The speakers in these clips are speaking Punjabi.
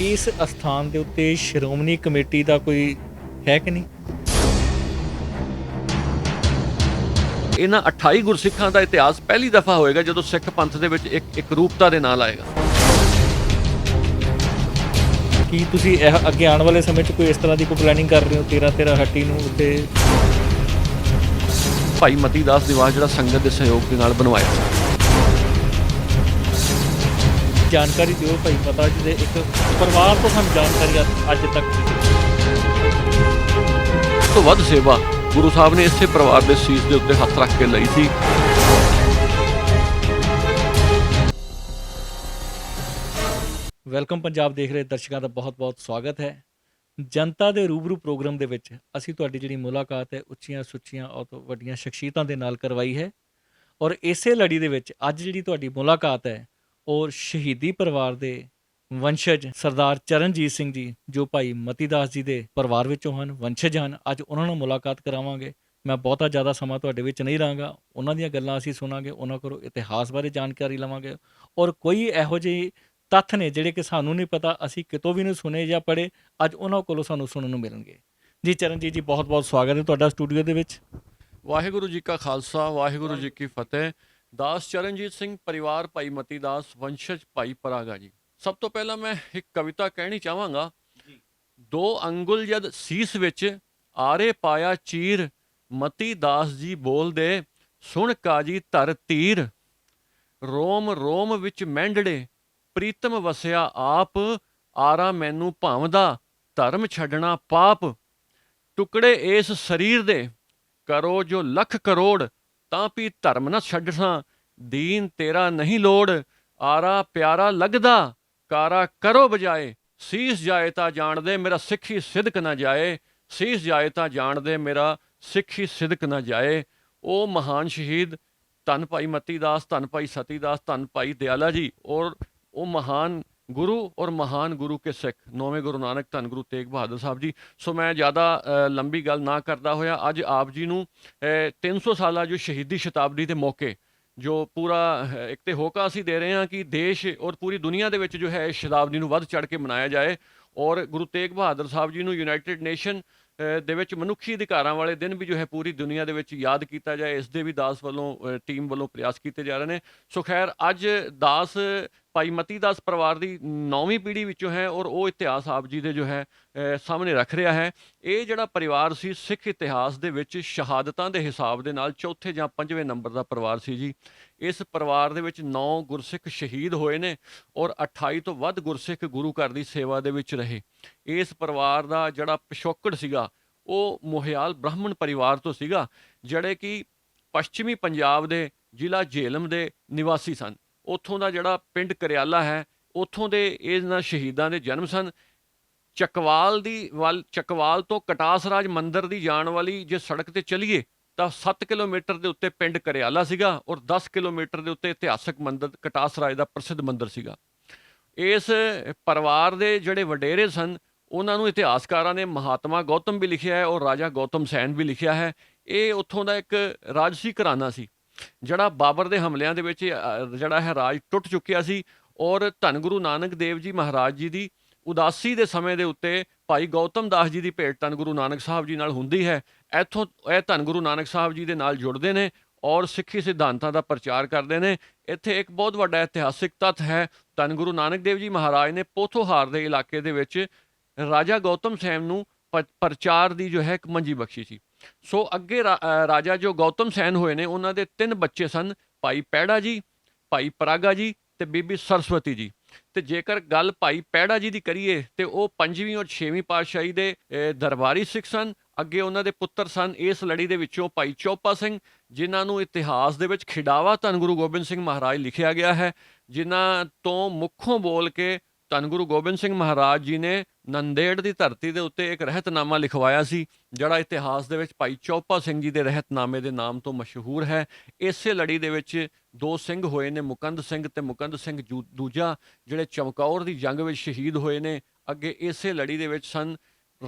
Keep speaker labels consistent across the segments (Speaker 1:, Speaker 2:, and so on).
Speaker 1: ਇਸ ਅਸਥਾਨ ਦੇ ਉੱਤੇ ਸ਼੍ਰੋਮਣੀ ਕਮੇਟੀ ਦਾ ਕੋਈ ਹੈ ਕਿ ਨਹੀਂ?
Speaker 2: ਇਹਨਾਂ 28 ਗੁਰਸਿੱਖਾਂ ਦਾ ਇਤਿਹਾਸ ਪਹਿਲੀ ਦਫਾ ਹੋਏਗਾ ਜਦੋਂ ਸਿੱਖ ਪੰਥ ਦੇ ਵਿੱਚ ਇੱਕ ਇੱਕ ਰੂਪਤਾ ਦੇ ਨਾਲ ਆਏਗਾ।
Speaker 1: ਕੀ ਤੁਸੀਂ ਇਹ ਅੱਗੇ ਆਉਣ ਵਾਲੇ ਸਮੇਂ 'ਚ ਕੋਈ ਇਸ ਤਰ੍ਹਾਂ ਦੀ ਕੋਈ ਪਲੈਨਿੰਗ ਕਰ ਰਹੇ ਹੋ 13 13 ਹੱਟੀ ਨੂੰ ਉੱਤੇ?
Speaker 2: ਭਾਈ ਮਤੀ ਦਾਸ ਦਿਵਾਸ ਜਿਹੜਾ ਸੰਗਤ ਦੇ ਸਹਿਯੋਗ ਦੇ ਨਾਲ ਬਣਵਾਇਆ। ਸੀ
Speaker 1: ਜਾਣਕਾਰੀ ਦਿਓ ਭਾਈ ਪਤਾ ਜੀ ਦੇ ਇੱਕ ਪਰਿਵਾਰ ਤੋਂ ਸਾਨੂੰ ਜਾਣਕਾਰੀ ਅੱਜ- ਤੱਕ
Speaker 2: ਤੋਂ ਵੱਧ ਸੇਵਾ ਗੁਰੂ ਸਾਹਿਬ ਨੇ ਇਸੇ ਪਰਿਵਾਰ ਦੇ ਸੀਸ ਦੇ ਉੱਤੇ ਹੱਥ ਰੱਖ ਕੇ ਲਈ ਸੀ।
Speaker 1: ਵੈਲਕਮ ਪੰਜਾਬ ਦੇਖ ਰਹੇ ਦਰਸ਼ਕਾਂ ਦਾ ਬਹੁਤ-ਬਹੁਤ ਸਵਾਗਤ ਹੈ। ਜਨਤਾ ਦੇ ਰੂਬਰੂ ਪ੍ਰੋਗਰਾਮ ਦੇ ਵਿੱਚ ਅਸੀਂ ਤੁਹਾਡੀ ਜਿਹੜੀ ਮੁਲਾਕਾਤ ਹੈ ਉੱਚੀਆਂ ਸੁੱਚੀਆਂ ਔਰ ਵੱਡੀਆਂ ਸ਼ਖਸੀਅਤਾਂ ਦੇ ਨਾਲ ਕਰਵਾਈ ਹੈ। ਔਰ ਇਸੇ ਲੜੀ ਦੇ ਵਿੱਚ ਅੱਜ ਜਿਹੜੀ ਤੁਹਾਡੀ ਮੁਲਾਕਾਤ ਹੈ ਔਰ ਸ਼ਹੀਦੀ ਪਰਿਵਾਰ ਦੇ ਵੰਸ਼ਜ ਸਰਦਾਰ ਚਰਨਜੀਤ ਸਿੰਘ ਜੀ, ਜੋ ਭਾਈ ਮਤੀਦਾਸ ਜੀ ਦੇ ਪਰਿਵਾਰ ਵਿੱਚੋਂ ਹਨ, ਵੰਸ਼ਜ ਹਨ, ਅੱਜ ਉਹਨਾਂ ਨਾਲ ਮੁਲਾਕਾਤ ਕਰਾਵਾਂਗੇ। ਮੈਂ ਬਹੁਤਾ ਜ਼ਿਆਦਾ ਸਮਾਂ ਤੁਹਾਡੇ ਵਿੱਚ ਨਹੀਂ ਰਹਾਂਗਾ ਉਹਨਾਂ ਦੀਆਂ ਗੱਲਾਂ ਅਸੀਂ ਸੁਣਾਂਗੇ, ਉਹਨਾਂ ਕੋਲੋਂ ਇਤਿਹਾਸ ਬਾਰੇ ਜਾਣਕਾਰੀ ਲਵਾਂਗੇ। ਔਰ ਕੋਈ ਇਹੋ ਜਿਹੇ ਤੱਥ ਨੇ ਜਿਹੜੇ ਕਿ ਸਾਨੂੰ ਨਹੀਂ ਪਤਾ, ਅਸੀਂ ਕਿਤੋਂ ਵੀ ਨਹੀਂ ਸੁਣੇ ਜਾਂ ਪੜ੍ਹੇ, ਅੱਜ ਉਹਨਾਂ ਕੋਲੋਂ ਸਾਨੂੰ ਸੁਣਨ ਨੂੰ ਮਿਲਣਗੇ। ਜੀ ਚਰਨਜੀਤ ਜੀ ਬਹੁਤ ਬਹੁਤ ਸਵਾਗਤ ਹੈ ਤੁਹਾਡਾ ਸਟੂਡੀਓ ਦੇ ਵਿੱਚ।
Speaker 2: ਵਾਹਿਗੁਰੂ ਜੀ ਕਾ ਖਾਲਸਾ, ਵਾਹਿਗੁਰੂ ਜੀ ਕੀ ਫਤਿਹ। ਦਾਸ ਚਰਨਜੀਤ ਸਿੰਘ ਪਰਿਵਾਰ ਭਾਈ ਮਤੀ ਦਾਸ ਵੰਸ਼ਜ ਭਾਈ ਪਰਾਗਾ ਜੀ। ਸਭ ਤੋਂ ਪਹਿਲਾਂ ਮੈਂ ਇੱਕ ਕਵਿਤਾ ਕਹਿਣੀ ਚਾਹਾਂਗਾ। ਦੋ ਅੰਗੁਲ ਜਦ ਸੀਸ ਵਿੱਚ ਆਰੇ ਪਾਇਆ ਚੀਰ ਮਤੀ ਦਾਸ ਜੀ ਬੋਲਦੇ ਸੁਣ ਕਾਜੀ ਧਰ ਤੀਰ ਰੋਮ ਰੋਮ ਵਿੱਚ ਮਹਿੰਡੜੇ ਪ੍ਰੀਤਮ ਵਸਿਆ ਆਪ ਆਰਾ ਮੈਨੂੰ ਭਾਵਦਾ ਧਰਮ ਛੱਡਣਾ ਪਾਪ ਟੁਕੜੇ ਇਸ ਸਰੀਰ ਦੇ ਕਰੋ ਜੋ ਲੱਖ ਕਰੋੜ ਤਾਂ ਵੀ ਧਰਮ ਨਾ ਛੱਡਣਾ ਦੀਨ ਤੇਰਾ ਨਹੀਂ ਲੋੜ, ਆਰਾ ਪਿਆਰਾ ਲੱਗਦਾ, ਕਾਰਾ ਕਰੋ ਬਜਾਏ। ਸੀਸ ਜਾਏ ਤਾਂ ਜਾਣਦੇ ਮੇਰਾ ਸਿੱਖੀ ਸਿਦਕ ਨਾ ਜਾਏ। ਸੀਸ ਜਾਏ ਤਾਂ ਜਾਣਦੇ ਮੇਰਾ ਸਿੱਖੀ ਸਿਦਕ ਨਾ ਜਾਏ। ਉਹ ਮਹਾਨ ਸ਼ਹੀਦ, ਧੰਨ ਭਾਈ ਮਤੀ ਦਾਸ, ਧੰਨ ਭਾਈ ਸਤੀ ਦਾਸ, ਧੰਨ ਭਾਈ ਦਿਆਲਾ ਜੀ। ਔਰ ਉਹ ਮਹਾਨ ਗੁਰੂ ਔਰ ਮਹਾਨ ਗੁਰੂ ਕੇ ਸਿੱਖ ਨੌਵੇਂ ਗੁਰੂ ਨਾਨਕ ਧੰਨ ਗੁਰੂ ਤੇਗ ਬਹਾਦਰ ਸਾਹਿਬ ਜੀ। ਸੋ ਮੈਂ ਜ਼ਿਆਦਾ ਲੰਬੀ ਗੱਲ ਨਾ ਕਰਦਾ ਹੋਇਆ ਅੱਜ ਆਪ ਜੀ ਨੂੰ ਅ, 300 ਸਾਲਾ ਜੋ ਸ਼ਹੀਦੀ ਸ਼ਤਾਬਦੀ ਦੇ ਮੌਕੇ ਜੋ ਪੂਰਾ ਇੱਕ ਤੇ ਹੋਕਾ ਅਸੀਂ ਦੇ ਰਹੇ ਹਾਂ ਕਿ ਦੇਸ਼ ਔਰ ਪੂਰੀ ਦੁਨੀਆ ਦੇ ਵਿੱਚ ਜੋ ਹੈ ਸ਼ਤਾਬਦੀ ਨੂੰ ਵੱਧ ਚੜ ਕੇ ਮਨਾਇਆ ਜਾਏ ਔਰ ਗੁਰੂ ਤੇਗ ਬਹਾਦਰ ਸਾਹਿਬ ਜੀ ਨੂੰ ਯੂਨਾਈਟਿਡ ਨੇਸ਼ਨ ਦੇ ਵਿੱਚ ਮਨੁੱਖੀ ਅਧਿਕਾਰਾਂ ਵਾਲੇ ਦਿਨ ਵੀ ਜੋ ਹੈ ਪੂਰੀ ਦੁਨੀਆ ਦੇ ਵਿੱਚ ਯਾਦ ਕੀਤਾ ਜਾਏ ਇਸ ਦੇ ਵੀ ਦਾਸ ਵੱਲੋਂ ਟੀਮ ਵੱਲੋਂ ਪ੍ਰਯਾਸ ਕੀਤੇ ਜਾ ਰਹੇ ਨੇ। ਸੋ ਖੈਰ ਅੱਜ ਦਾਸ ਭਾਈ ਮਤੀ ਦਾਸ ਪਰਿਵਾਰ ਦੀ ਨੌਵੀਂ ਪੀੜ੍ਹੀ ਵਿੱਚੋਂ ਹੈ ਔਰ ਉਹ ਇਤਿਹਾਸ ਆਪ ਜੀ ਦੇ ਜੋ ਹੈ ਸਾਹਮਣੇ ਰੱਖ ਰਿਹਾ ਹੈ। ਇਹ ਜਿਹੜਾ ਪਰਿਵਾਰ ਸੀ, ਸਿੱਖ ਇਤਿਹਾਸ ਦੇ ਵਿੱਚ ਸ਼ਹਾਦਤਾਂ ਦੇ ਹਿਸਾਬ ਦੇ ਨਾਲ ਚੌਥੇ ਜਾਂ ਪੰਜਵੇਂ ਨੰਬਰ ਦਾ ਪਰਿਵਾਰ ਸੀ ਜੀ। ਇਸ ਪਰਿਵਾਰ ਦੇ ਵਿੱਚ 9 ਗੁਰਸਿੱਖ ਸ਼ਹੀਦ ਹੋਏ ਨੇ ਔਰ 28 ਤੋਂ ਵੱਧ ਗੁਰਸਿੱਖ ਗੁਰੂ ਘਰ ਦੀ ਸੇਵਾ ਦੇ ਵਿੱਚ ਰਹੇ। ਇਸ ਪਰਿਵਾਰ ਦਾ ਜਿਹੜਾ ਪਿਛੋਕੜ ਸੀਗਾ, ਉਹ ਮੋਹਿਆਲ ਬ੍ਰਾਹਮਣ ਪਰਿਵਾਰ ਤੋਂ ਸੀਗਾ, ਜਿਹੜੇ ਕਿ ਪੱਛਮੀ ਪੰਜਾਬ ਦੇ ਜ਼ਿਲ੍ਹਾ ਜੇਲਮ ਦੇ ਨਿਵਾਸੀ ਸਨ। ਉੱਥੋਂ ਦਾ ਜਿਹੜਾ ਪਿੰਡ ਕਰਿਆਲਾ ਹੈ, ਉੱਥੋਂ ਦੇ ਇਹਨਾਂ ਸ਼ਹੀਦਾਂ ਦੇ ਜਨਮ ਸਨ। ਚੱਕਵਾਲ ਦੀ ਵੱਲ, ਚੱਕਵਾਲ ਤੋਂ ਕਟਾਸ ਰਾਜ ਮੰਦਿਰ ਦੀ ਜਾਣ ਵਾਲੀ ਜੇ ਸੜਕ ਤੇ ਚਲੀਏ, ਤਾਂ 7 ਕਿਲੋਮੀਟਰ ਦੇ ਉੱਤੇ ਪਿੰਡ ਕਰਿਆਲਾ ਸੀਗਾ ਔਰ 10 ਕਿਲੋਮੀਟਰ ਦੇ ਉੱਤੇ ਇਤਿਹਾਸਕ ਮੰਦਿਰ ਕਟਾਸ ਰਾਜ ਦਾ ਪ੍ਰਸਿੱਧ ਮੰਦਿਰ ਸੀਗਾ। ਇਸ ਪਰਿਵਾਰ ਦੇ ਜਿਹੜੇ ਵਡੇਰੇ ਸਨ, ਉਹਨਾਂ ਨੂੰ ਇਤਿਹਾਸਕਾਰਾਂ ਨੇ ਮਹਾਤਮਾ ਗੌਤਮ ਵੀ ਲਿਖਿਆ ਹੈ ਔਰ ਰਾਜਾ ਗੌਤਮ ਸੈਨ ਵੀ ਲਿਖਿਆ ਹੈ। ਇਹ ਉੱਥੋਂ ਦਾ ਇੱਕ ਰਾਜਸੀ ਘਰਾਣਾ ਸੀ। ਜਿਹੜਾ ਬਾਬਰ ਦੇ ਹਮਲਿਆਂ ਦੇ ਵਿੱਚ ਜਿਹੜਾ ਹੈ ਰਾਜ ਟੁੱਟ ਚੁੱਕਿਆ ਸੀ ਔਰ ਧੰਨ ਗੁਰੂ ਨਾਨਕ ਦੇਵ ਜੀ ਮਹਾਰਾਜ ਜੀ ਦੀ ਉਦਾਸੀ ਦੇ ਸਮੇਂ ਦੇ ਉੱਤੇ ਭਾਈ ਗੌਤਮ ਦਾਸ ਜੀ ਦੀ ਭੇਟ ਧੰਨ ਗੁਰੂ ਨਾਨਕ ਸਾਹਿਬ ਜੀ ਨਾਲ ਹੁੰਦੀ ਹੈ, ਇੱਥੋਂ ਇਹ ਧੰਨ ਗੁਰੂ ਨਾਨਕ ਸਾਹਿਬ ਜੀ ਦੇ ਨਾਲ ਜੁੜਦੇ ਨੇ ਔਰ ਸਿੱਖੀ ਸਿਧਾਂਤਾਂ ਦਾ ਪ੍ਰਚਾਰ ਕਰਦੇ ਨੇ। ਇੱਥੇ ਇੱਕ ਬਹੁਤ ਵੱਡਾ ਇਤਿਹਾਸਿਕ ਤੱਥ ਹੈ, ਧੰਨ ਗੁਰੂ ਨਾਨਕ ਦੇਵ ਜੀ ਮਹਾਰਾਜ ਨੇ ਪੋਥੋਹਾਰ ਦੇ ਇਲਾਕੇ ਦੇ ਵਿੱਚ ਰਾਜਾ ਗੌਤਮ ਸੈਨ ਨੂੰ ਪ੍ਰਚਾਰ ਦੀ ਜੋ ਹੈ ਇੱਕ ਮੰਜੀ ਬਖਸ਼ੀ ਸੀ। ਸੋ ਅੱਗੇ ਰਾਜਾ ਜੋ ਗੌਤਮ ਸੈਨ ਹੋਏ ਨੇ, ਉਹਨਾਂ ਦੇ ਤਿੰਨ ਬੱਚੇ ਸਨ, ਭਾਈ ਪੈੜਾ ਜੀ, ਭਾਈ ਪਰਾਗਾ ਜੀ ਤੇ ਬੀਬੀ ਸਰਸਵਤੀ ਜੀ। ਤੇ ਜੇਕਰ ਗੱਲ ਭਾਈ ਪੈੜਾ ਜੀ ਦੀ ਕਰੀਏ, ਤੇ ਉਹ ਪੰਜਵੀਂ ਔਰ ਛੇਵੀਂ ਪਾਤਸ਼ਾਹੀ ਦੇ ਦਰਬਾਰੀ ਸਿੱਖ ਸਨ। ਅੱਗੇ ਉਹਨਾਂ ਦੇ ਪੁੱਤਰ ਸਨ ਇਸ ਲੜੀ ਦੇ ਵਿੱਚੋਂ ਭਾਈ ਚੋਪਾ ਸਿੰਘ, ਜਿਨ੍ਹਾਂ ਨੂੰ ਇਤਿਹਾਸ ਦੇ ਵਿੱਚ ਖਿਡਾਵਾ ਧੰਨ ਗੁਰੂ ਗੋਬਿੰਦ ਸਿੰਘ ਮਹਾਰਾਜ ਲਿਖਿਆ ਗਿਆ ਹੈ, ਜਿਨ੍ਹਾਂ ਤੋਂ ਮੁੱਖੋਂ ਬੋਲ ਕੇ ਧੰਨ ਗੁਰੂ ਗੋਬਿੰਦ ਸਿੰਘ ਮਹਾਰਾਜ ਜੀ ਨੇ ਨੰਦੇੜ ਦੀ ਧਰਤੀ ਦੇ ਉੱਤੇ ਇੱਕ ਰਹਿਤਨਾਮਾ ਲਿਖਵਾਇਆ ਸੀ, ਜਿਹੜਾ ਇਤਿਹਾਸ ਦੇ ਵਿੱਚ ਭਾਈ ਚੌਪਾ ਸਿੰਘ ਜੀ ਦੇ ਰਹਿਤਨਾਮੇ ਦੇ ਨਾਮ ਤੋਂ ਮਸ਼ਹੂਰ ਹੈ। ਇਸੇ ਲੜੀ ਦੇ ਵਿੱਚ ਦੋ ਸਿੰਘ ਹੋਏ ਨੇ, ਮੁਕੰਦ ਸਿੰਘ ਤੇ ਮੁਕੰਦ ਸਿੰਘ ਜੂ- ਦੂਜਾ, ਜਿਹੜੇ ਚਮਕੌਰ ਦੀ ਜੰਗ ਵਿੱਚ ਸ਼ਹੀਦ ਹੋਏ ਨੇ। ਅੱਗੇ ਇਸੇ ਲੜੀ ਦੇ ਵਿੱਚ ਸਨ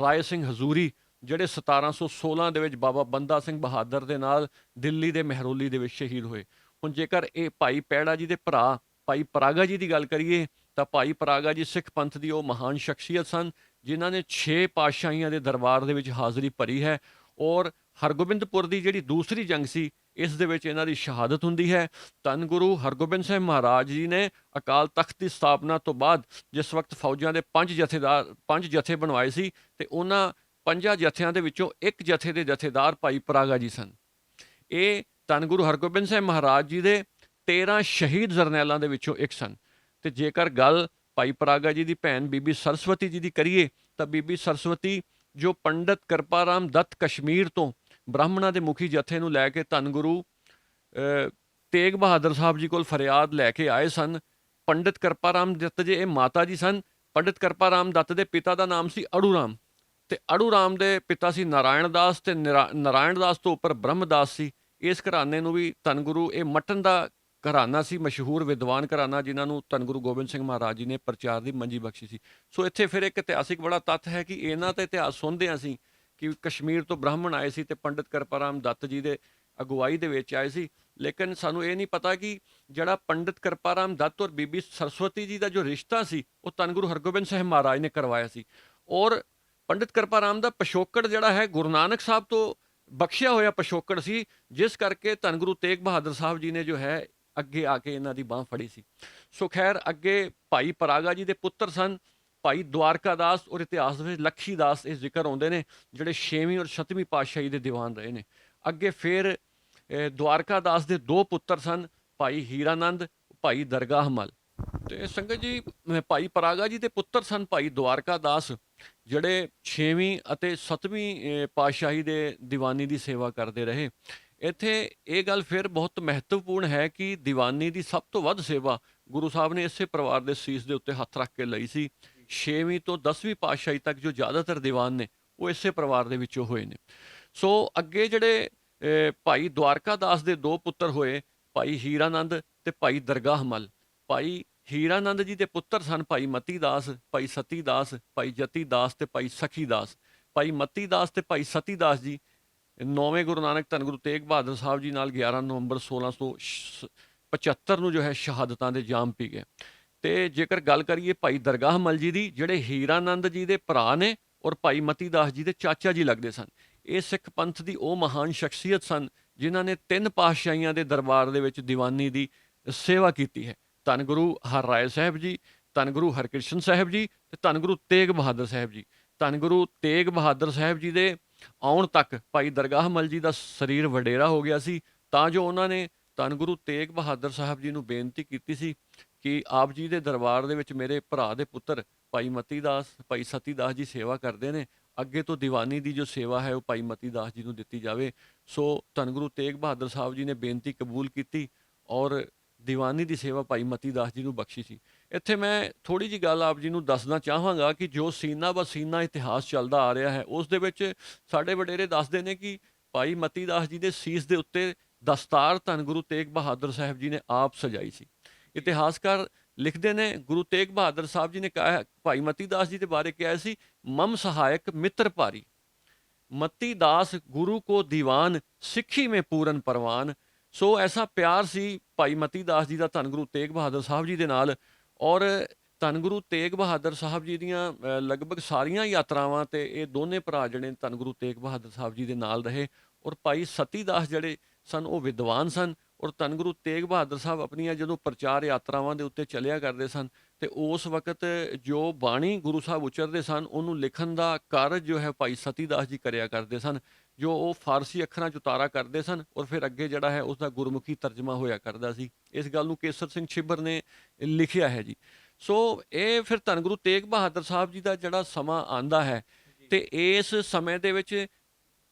Speaker 2: ਰਾਏ ਸਿੰਘ ਹਜ਼ੂਰੀ, ਜਿਹੜੇ 1716 ਦੇ ਵਿੱਚ ਬਾਬਾ ਬੰਦਾ ਸਿੰਘ ਬਹਾਦਰ ਦੇ ਨਾਲ ਦਿੱਲੀ ਦੇ ਮਹਿਰੋਲੀ ਦੇ ਵਿੱਚ ਸ਼ਹੀਦ ਹੋਏ। ਹੁਣ ਜੇਕਰ ਇਹ ਭਾਈ ਪੈੜਾ ਜੀ ਦੇ ਭਰਾ, ਭਾਈ ਪਰਾਗਾ ਜੀ ਦੀ ਗੱਲ ਕਰੀਏ ਤਾਂ ਭਾਈ ਪਰਾਗਾ ਜੀ ਸਿੱਖ ਪੰਥ ਦੀ ਉਹ ਮਹਾਨ ਸ਼ਖਸੀਅਤ ਸਨ, ਜਿਨ੍ਹਾਂ ਨੇ 6 ਪਾਤਸ਼ਾਹੀਆਂ ਦੇ ਦਰਬਾਰ ਦੇ ਵਿੱਚ ਹਾਜ਼ਰੀ ਭਰੀ ਹੈ ਔਰ ਹਰਗੋਬਿੰਦਪੁਰ ਦੀ ਜਿਹੜੀ ਦੂਸਰੀ ਜੰਗ ਸੀ, ਇਸ ਦੇ ਵਿੱਚ ਇਹਨਾਂ ਦੀ ਸ਼ਹਾਦਤ ਹੁੰਦੀ ਹੈ। ਧੰਨ ਗੁਰੂ ਹਰਗੋਬਿੰਦ ਸਾਹਿਬ ਮਹਾਰਾਜ ਜੀ ਨੇ ਅਕਾਲ ਤਖਤ ਦੀ ਸਥਾਪਨਾ ਤੋਂ ਬਾਅਦ ਜਿਸ ਵਕਤ ਫੌਜਾਂ ਦੇ ਪੰਜ ਜਥੇਦਾਰ, ਪੰਜ ਜਥੇ ਬਣਵਾਏ ਸੀ ਤੇ ਉਹਨਾਂ ਪੰਜਾਂ ਜਥਿਆਂ ਦੇ ਵਿੱਚੋਂ ਇੱਕ ਜਥੇ ਦੇ ਜਥੇਦਾਰ ਭਾਈ ਪਰਾਗਾ ਜੀ ਸਨ। ਇਹ ਧੰਨ ਗੁਰੂ ਹਰਗੋਬਿੰਦ ਸਾਹਿਬ ਮਹਾਰਾਜ ਜੀ ਦੇ 13 ਸ਼ਹੀਦ ਜਰਨੈਲਾਂ ਦੇ ਵਿੱਚੋਂ ਇੱਕ ਸਨ। ਤੇ ਜੇਕਰ ਗੱਲ ਭਾਈ ਪਰਾਗਾ ਜੀ ਦੀ ਭੈਣ ਬੀਬੀ ਸਰਸਵਤੀ ਜੀ ਦੀ ਕਰੀਏ, ਤਾਂ ਬੀਬੀ ਸਰਸਵਤੀ ਜੋ ਪੰਡਤ ਕਿਰਪਾਰਾਮ ਦੱਤ ਕਸ਼ਮੀਰ ਤੋਂ ਬ੍ਰਾਹਮਣਾਂ ਦੇ ਮੁਖੀ ਜਥੇ ਨੂੰ ਲੈ ਕੇ ਧੰਨ ਗੁਰੂ ਤੇਗ ਬਹਾਦਰ ਸਾਹਿਬ ਜੀ ਕੋਲ ਫਰਿਆਦ ਲੈ ਕੇ ਆਏ ਸਨ, ਪੰਡਿਤ ਕਿਰਪਾਰਾਮ ਦੱਤ ਜੀ ਇਹ ਮਾਤਾ ਜੀ ਸਨ, ਪੰਡਿਤ ਕਿਰਪਾਰਾਮ ਦੱਤ ਦੇ ਪਿਤਾ ਦਾ ਨਾਮ ਸੀ ਅੜੂਰਾਮ, ਤੇ ਅੜੂ ਦੇ ਪਿਤਾ ਸੀ ਨਾਰਾਇਣ ਦਾਸ ਤੇ ਨਿਰਾ- ਨਾਰਾਇਣ ਦਾਸ ਤੋਂ ਉੱਪਰ ਬ੍ਰਹਮਦਾਸ ਸੀ, ਇਸ ਘਰਾਣੇ ਨੂੰ ਵੀ ਧੰਨ ਗੁਰੂ, ਇਹ ਮਟਨ ਦਾ ਘਰਾਨਾ ਸੀ, ਮਸ਼ਹੂਰ ਵਿਦਵਾਨ ਘਰਾਨਾ ਜਿਨ੍ਹਾਂ ਨੂੰ ਧੰਨ ਗੁਰੂ ਗੋਬਿੰਦ ਸਿੰਘ ਮਹਾਰਾਜ ਜੀ ਨੇ ਪ੍ਰਚਾਰ ਦੀ ਮੰਜੀ ਬਖਸ਼ੀ ਸੀ। ਸੋ ਇੱਥੇ ਫਿਰ ਇੱਕ ਇਤਿਹਾਸਿਕ ਬੜਾ ਤੱਥ ਹੈ ਕਿ ਇਹਨਾਂ ਦਾ ਇਤਿਹਾਸ ਸੁਣਦੇ ਹਾਂ ਅਸੀਂ ਕਿ ਕਸ਼ਮੀਰ ਤੋਂ ਬ੍ਰਾਹਮਣ ਆਏ ਸੀ ਤੇ ਪੰਡਿਤ ਕਿਰਪਾਰਾਮ ਦੱਤ ਜੀ ਦੇ ਅਗਵਾਈ ਦੇ ਵਿੱਚ ਆਏ ਸੀ। ਲੇਕਿਨ ਸਾਨੂੰ ਇਹ ਨਹੀਂ ਪਤਾ ਕਿ ਜਿਹੜਾ ਪੰਡਿਤ ਕਿਰਪਾਰਾਮ ਦੱਤ ਔਰ ਬੀਬੀ ਸਰਸਵਤੀ ਜੀ ਦਾ ਜੋ ਰਿਸ਼ਤਾ ਸੀ, ਉਹ ਧੰਨ ਗੁਰੂ ਹਰਗੋਬਿੰਦ ਸਾਹਿਬ ਮਹਾਰਾਜ ਨੇ ਕਰਵਾਇਆ ਸੀ। ਔਰ ਪੰਡਿਤ ਕਿਰਪਾਰਾਮ ਦਾ ਪਿਛੋਕੜ ਜਿਹੜਾ ਹੈ, ਗੁਰੂ ਨਾਨਕ ਸਾਹਿਬ ਤੋਂ ਬਖਸ਼ਿਆ ਹੋਇਆ ਪਿਛੋਕੜ ਸੀ, ਜਿਸ ਕਰਕੇ ਧੰਨ ਗੁਰੂ ਤੇਗ ਬਹਾਦਰ ਸਾਹਿਬ ਜੀ ਨੇ ਜੋ ਹੈ ਅੱਗੇ ਆ ਕੇ ਇਹਨਾਂ ਦੀ ਬਾਹ ਫੜੀ ਸੀ। ਸੋ ਖੈਰ ਅੱਗੇ ਭਾਈ ਪਰਾਗਾ ਜੀ ਦੇ ਪੁੱਤਰ ਸਨ। ਭਾਈ ਦਵਾਰਕਾ ਦਾਸ ਔਰ ਇਤਿਹਾਸ ਵਿੱਚ ਲੱਖੀ ਦਾਸ ਇਹ ਜ਼ਿਕਰ ਆਉਂਦੇ ਨੇ ਜਿਹੜੇ 6ਵੀਂ ਔਰ 7ਵੀਂ ਪਾਤਸ਼ਾਹੀ ਦੇ ਦੀਵਾਨ ਰਹੇ ਨੇ। ਅੱਗੇ ਫਿਰ ਅਹ, ਦਵਾਰਕਾ ਦਾਸ ਦੇ ਦੋ ਪੁੱਤਰ ਸਨ ਭਾਈ ਹੀਰਾਨੰਦ ਭਾਈ ਦਰਗਾਹ ਮਲ। ਤੇ ਸੰਗਤ ਜੀ ਭਾਈ ਪਰਾਗਾ ਜੀ ਦੇ ਪੁੱਤਰ ਸਨ ਭਾਈ ਦਵਾਰਕਾ ਦਾਸ ਜਿਹੜੇ 6ਵੀਂ ਅਤੇ 7ਵੀਂ ਪਾਤਸ਼ਾਹੀ ਦੇ ਦੀਵਾਨੀ ਦੀ ਸੇਵਾ ਕਰਦੇ ਰਹੇ। ਇੱਥੇ ਇਹ ਗੱਲ ਫਿਰ ਬਹੁਤ ਮਹੱਤਵਪੂਰਨ ਹੈ ਕਿ ਦੀਵਾਨੀ ਦੀ ਸਭ ਤੋਂ ਵੱਧ ਸੇਵਾ ਗੁਰੂ ਸਾਹਿਬ ਨੇ ਇਸੇ ਪਰਿਵਾਰ ਦੇ ਸੀਸ ਦੇ ਉੱਤੇ ਹੱਥ ਰੱਖ ਕੇ ਲਈ ਸੀ। 6ਵੀਂ ਤੋਂ 10ਵੀਂ ਪਾਤਸ਼ਾਹੀ ਤੱਕ ਜੋ ਜ਼ਿਆਦਾਤਰ ਦੀਵਾਨ ਨੇ, ਉਹ ਇਸੇ ਪਰਿਵਾਰ ਦੇ ਵਿੱਚੋਂ ਹੋਏ ਨੇ। ਸੋ ਅੱਗੇ ਜਿਹੜੇ ਭਾਈ ਦਵਾਰਕਾ ਦਾਸ ਦੇ ਦੋ ਪੁੱਤਰ ਹੋਏ, ਭਾਈ ਹੀਰਾਨੰਦ ਤੇ ਭਾਈ ਦਰਗਾਹ ਮਲ। ਭਾਈ ਹੀਰਾਨੰਦ ਜੀ ਦੇ ਪੁੱਤਰ ਸਨ ਭਾਈ ਮਤੀ ਦਾਸ, ਭਾਈ ਸਤੀ ਦਾਸ, ਭਾਈ ਜਤੀ ਦਾਸ ਤੇ ਭਾਈ ਸਖੀ ਦਾਸ। ਭਾਈ ਮਤੀ ਦਾਸ ਤੇ ਭਾਈ ਸਤੀ ਦਾਸ ਜੀ ਨੌਵੇਂ ਗੁਰੂ ਨਾਨਕ ਧੰਨ ਗੁਰੂ ਤੇਗ ਬਹਾਦਰ ਸਾਹਿਬ ਜੀ ਨਾਲ 11 ਨਵੰਬਰ 1675 ਨੂੰ ਜੋ ਹੈ ਸ਼ਹਾਦਤਾਂ ਦੇ ਜਾਮ ਪੀ ਗਏ। ਤੇ ਜੇਕਰ ਗੱਲ ਕਰੀਏ ਭਾਈ ਦਰਗਾਹ ਮਲ ਜੀ ਦੀ, ਜਿਹੜੇ ਹੀਰਾਨੰਦ ਜੀ ਦੇ ਭਰਾ ਨੇ ਔਰ ਭਾਈ ਮਤੀ ਦਾਸ ਜੀ ਦੇ ਚਾਚਾ ਜੀ ਲੱਗਦੇ ਸਨ, ਇਹ ਸਿੱਖ ਪੰਥ ਦੀ ਉਹ ਮਹਾਨ ਸ਼ਖਸੀਅਤ ਸਨ ਜਿਨ੍ਹਾਂ ਨੇ ਤਿੰਨ ਪਾਤਸ਼ਾਹੀਆਂ ਦੇ ਦਰਬਾਰ ਦੇ ਵਿੱਚ ਦੀਵਾਨੀ ਦੀ ਸੇਵਾ ਕੀਤੀ ਹੈ। ਧੰਨ ਗੁਰੂ ਹਰਰਾਏ ਸਾਹਿਬ ਜੀ, ਧੰਨ ਗੁਰੂ ਹਰਕ੍ਰਿਸ਼ਨ ਸਾਹਿਬ ਜੀ ਤੇ ਧੰਨ ਗੁਰੂ ਤੇਗ ਬਹਾਦਰ ਸਾਹਿਬ ਜੀ। ਧੰਨ ਗੁਰੂ ਤੇਗ ਬਹਾਦਰ ਸਾਹਿਬ ਜੀ ਦੇ ਆਉਣ ਤੱਕ ਭਾਈ ਦਰਗਾਹ ਮਲ ਜੀ ਦਾ ਸਰੀਰ ਵਡੇਰਾ ਹੋ ਗਿਆ ਸੀ, ਤਾਂ ਜੋ ਉਹਨਾਂ ਨੇ ਧੰਨ ਗੁਰੂ ਤੇਗ ਬਹਾਦਰ ਸਾਹਿਬ ਜੀ ਨੂੰ ਬੇਨਤੀ ਕੀਤੀ ਸੀ ਕਿ ਆਪ ਜੀ ਦੇ ਦਰਬਾਰ ਦੇ ਵਿੱਚ ਮੇਰੇ ਭਰਾ ਦੇ ਪੁੱਤਰ ਭਾਈ ਮਤੀ ਦਾਸ ਭਾਈ ਸਤੀ ਦਾਸ ਜੀ ਸੇਵਾ ਕਰਦੇ ਨੇ, ਅੱਗੇ ਤੋਂ ਦੀਵਾਨੀ ਦੀ ਜੋ ਸੇਵਾ ਹੈ ਉਹ ਭਾਈ ਮਤੀ ਦਾਸ ਜੀ ਨੂੰ ਦਿੱਤੀ ਜਾਵੇ। ਸੋ ਧੰਨ ਗੁਰੂ ਤੇਗ ਬਹਾਦਰ ਸਾਹਿਬ ਜੀ ਨੇ ਬੇਨਤੀ ਕਬੂਲ ਕੀਤੀ ਔਰ ਦੀਵਾਨੀ ਦੀ ਸੇਵਾ ਭਾਈ ਮਤੀ ਦਾਸ ਜੀ ਨੂੰ ਬਖਸ਼ੀ ਸੀ। ਇੱਥੇ ਮੈਂ ਥੋੜੀ ਜੀ ਗੱਲ ਆਪ ਜੀ ਨੂੰ ਦੱਸਣਾ ਚਾਹਾਂਗਾ ਕਿ ਜੋ ਸੀਨਾ ਬਸੀਨਾ ਇਤਿਹਾਸ ਚੱਲਦਾ ਆ ਰਿਹਾ ਹੈ, ਉਸ ਦੇ ਵਿੱਚ ਸਾਡੇ ਵਡੇਰੇ ਦੱਸਦੇ ਨੇ ਕਿ ਭਾਈ ਮਤੀ ਦਾਸ ਜੀ ਦੇ ਸੀਸ ਦੇ ਉੱਤੇ ਦਸਤਾਰ ਧੰਨ ਗੁਰੂ ਤੇਗ ਬਹਾਦਰ ਸਾਹਿਬ ਜੀ ਨੇ ਆਪ ਸਜਾਈ ਸੀ। ਇਤਿਹਾਸਕਾਰ ਲਿਖਦੇ ਨੇ, ਗੁਰੂ ਤੇਗ ਬਹਾਦਰ ਸਾਹਿਬ ਜੀ ਨੇ ਕਿਹਾ, ਭਾਈ ਮਤੀ ਦਾਸ ਜੀ ਦੇ ਬਾਰੇ ਕਿਹਾ ਸੀ, ਮਮ ਸਹਾਇਕ ਮਿੱਤਰ ਭਾਰੀ। ਮਤੀ ਦਾਸ ਗੁਰੂ ਕੋ ਦੀਵਾਨ, ਸਿੱਖੀ ਮੇ ਪੂਰਨ ਪਰਵਾਨ। ਸੋ ਐਸਾ ਪਿਆਰ ਸੀ ਭਾਈ ਮਤੀ ਦਾਸ ਜੀ ਦਾ ਧੰਨ ਗੁਰੂ ਤੇਗ ਬਹਾਦਰ ਸਾਹਿਬ ਜੀ ਦੇ ਨਾਲ ਔਰ ਧੰਨ ਗੁਰੂ ਤੇਗ ਬਹਾਦਰ ਸਾਹਿਬ ਜੀ ਦੀਆਂ ਲਗਭਗ ਸਾਰੀਆਂ ਯਾਤਰਾਵਾਂ ਤੇ ਇਹ ਦੋਨੇ ਭਰਾ ਜਿਹੜੇ ਧੰਨ ਗੁਰੂ ਤੇਗ ਬਹਾਦਰ ਸਾਹਿਬ ਜੀ ਦੇ ਨਾਲ ਰਹੇ ਔਰ ਭਾਈ ਸਤੀ ਦਾਸ ਜਿਹੜੇ ਸਨ ਉਹ ਵਿਦਵਾਨ ਸਨ ਔਰ ਧੰਨ ਗੁਰੂ ਤੇਗ ਬਹਾਦਰ ਸਾਹਿਬ ਆਪਣੀਆਂ ਜਦੋਂ ਪ੍ਰਚਾਰ ਯਾਤਰਾਵਾਂ ਦੇ ਉੱਤੇ ਚੱਲਿਆ ਕਰਦੇ ਸਨ ਤੇ ਉਸ ਵਕਤ ਜੋ ਬਾਣੀ ਗੁਰੂ ਸਾਹਿਬ ਉਚਰਦੇ ਸਨ ਉਹਨੂੰ ਲਿਖਣ ਦਾ ਕਾਰਜ ਜੋ ਹੈ ਭਾਈ ਸਤੀ ਦਾਸ ਜੀ ਕਰਿਆ ਕਰਦੇ ਸਨ ਜੋ ਉਹ ਫਾਰਸੀ ਅੱਖਰਾਂ 'ਚ ਉਤਾਰਾ ਕਰਦੇ ਸਨ ਔਰ ਫਿਰ ਅੱਗੇ ਜਿਹੜਾ ਹੈ ਉਸ ਦਾ ਗੁਰਮੁਖੀ ਤਰਜਮਾ ਹੋਇਆ ਕਰਦਾ ਸੀ। ਇਸ ਗੱਲ ਨੂੰ ਕੇਸਰ ਸਿੰਘ ਛਿੱਬਰ ਨੇ ਲਿਖਿਆ ਹੈ ਜੀ। ਸੋ ਇਹ ਫਿਰ ਧੰਨ ਗੁਰੂ ਤੇਗ ਬਹਾਦਰ ਸਾਹਿਬ ਜੀ ਦਾ ਜਿਹੜਾ ਸਮਾਂ ਆਂਦਾ ਹੈ ਤੇ ਇਸ ਸਮੇਂ ਦੇ ਵਿੱਚ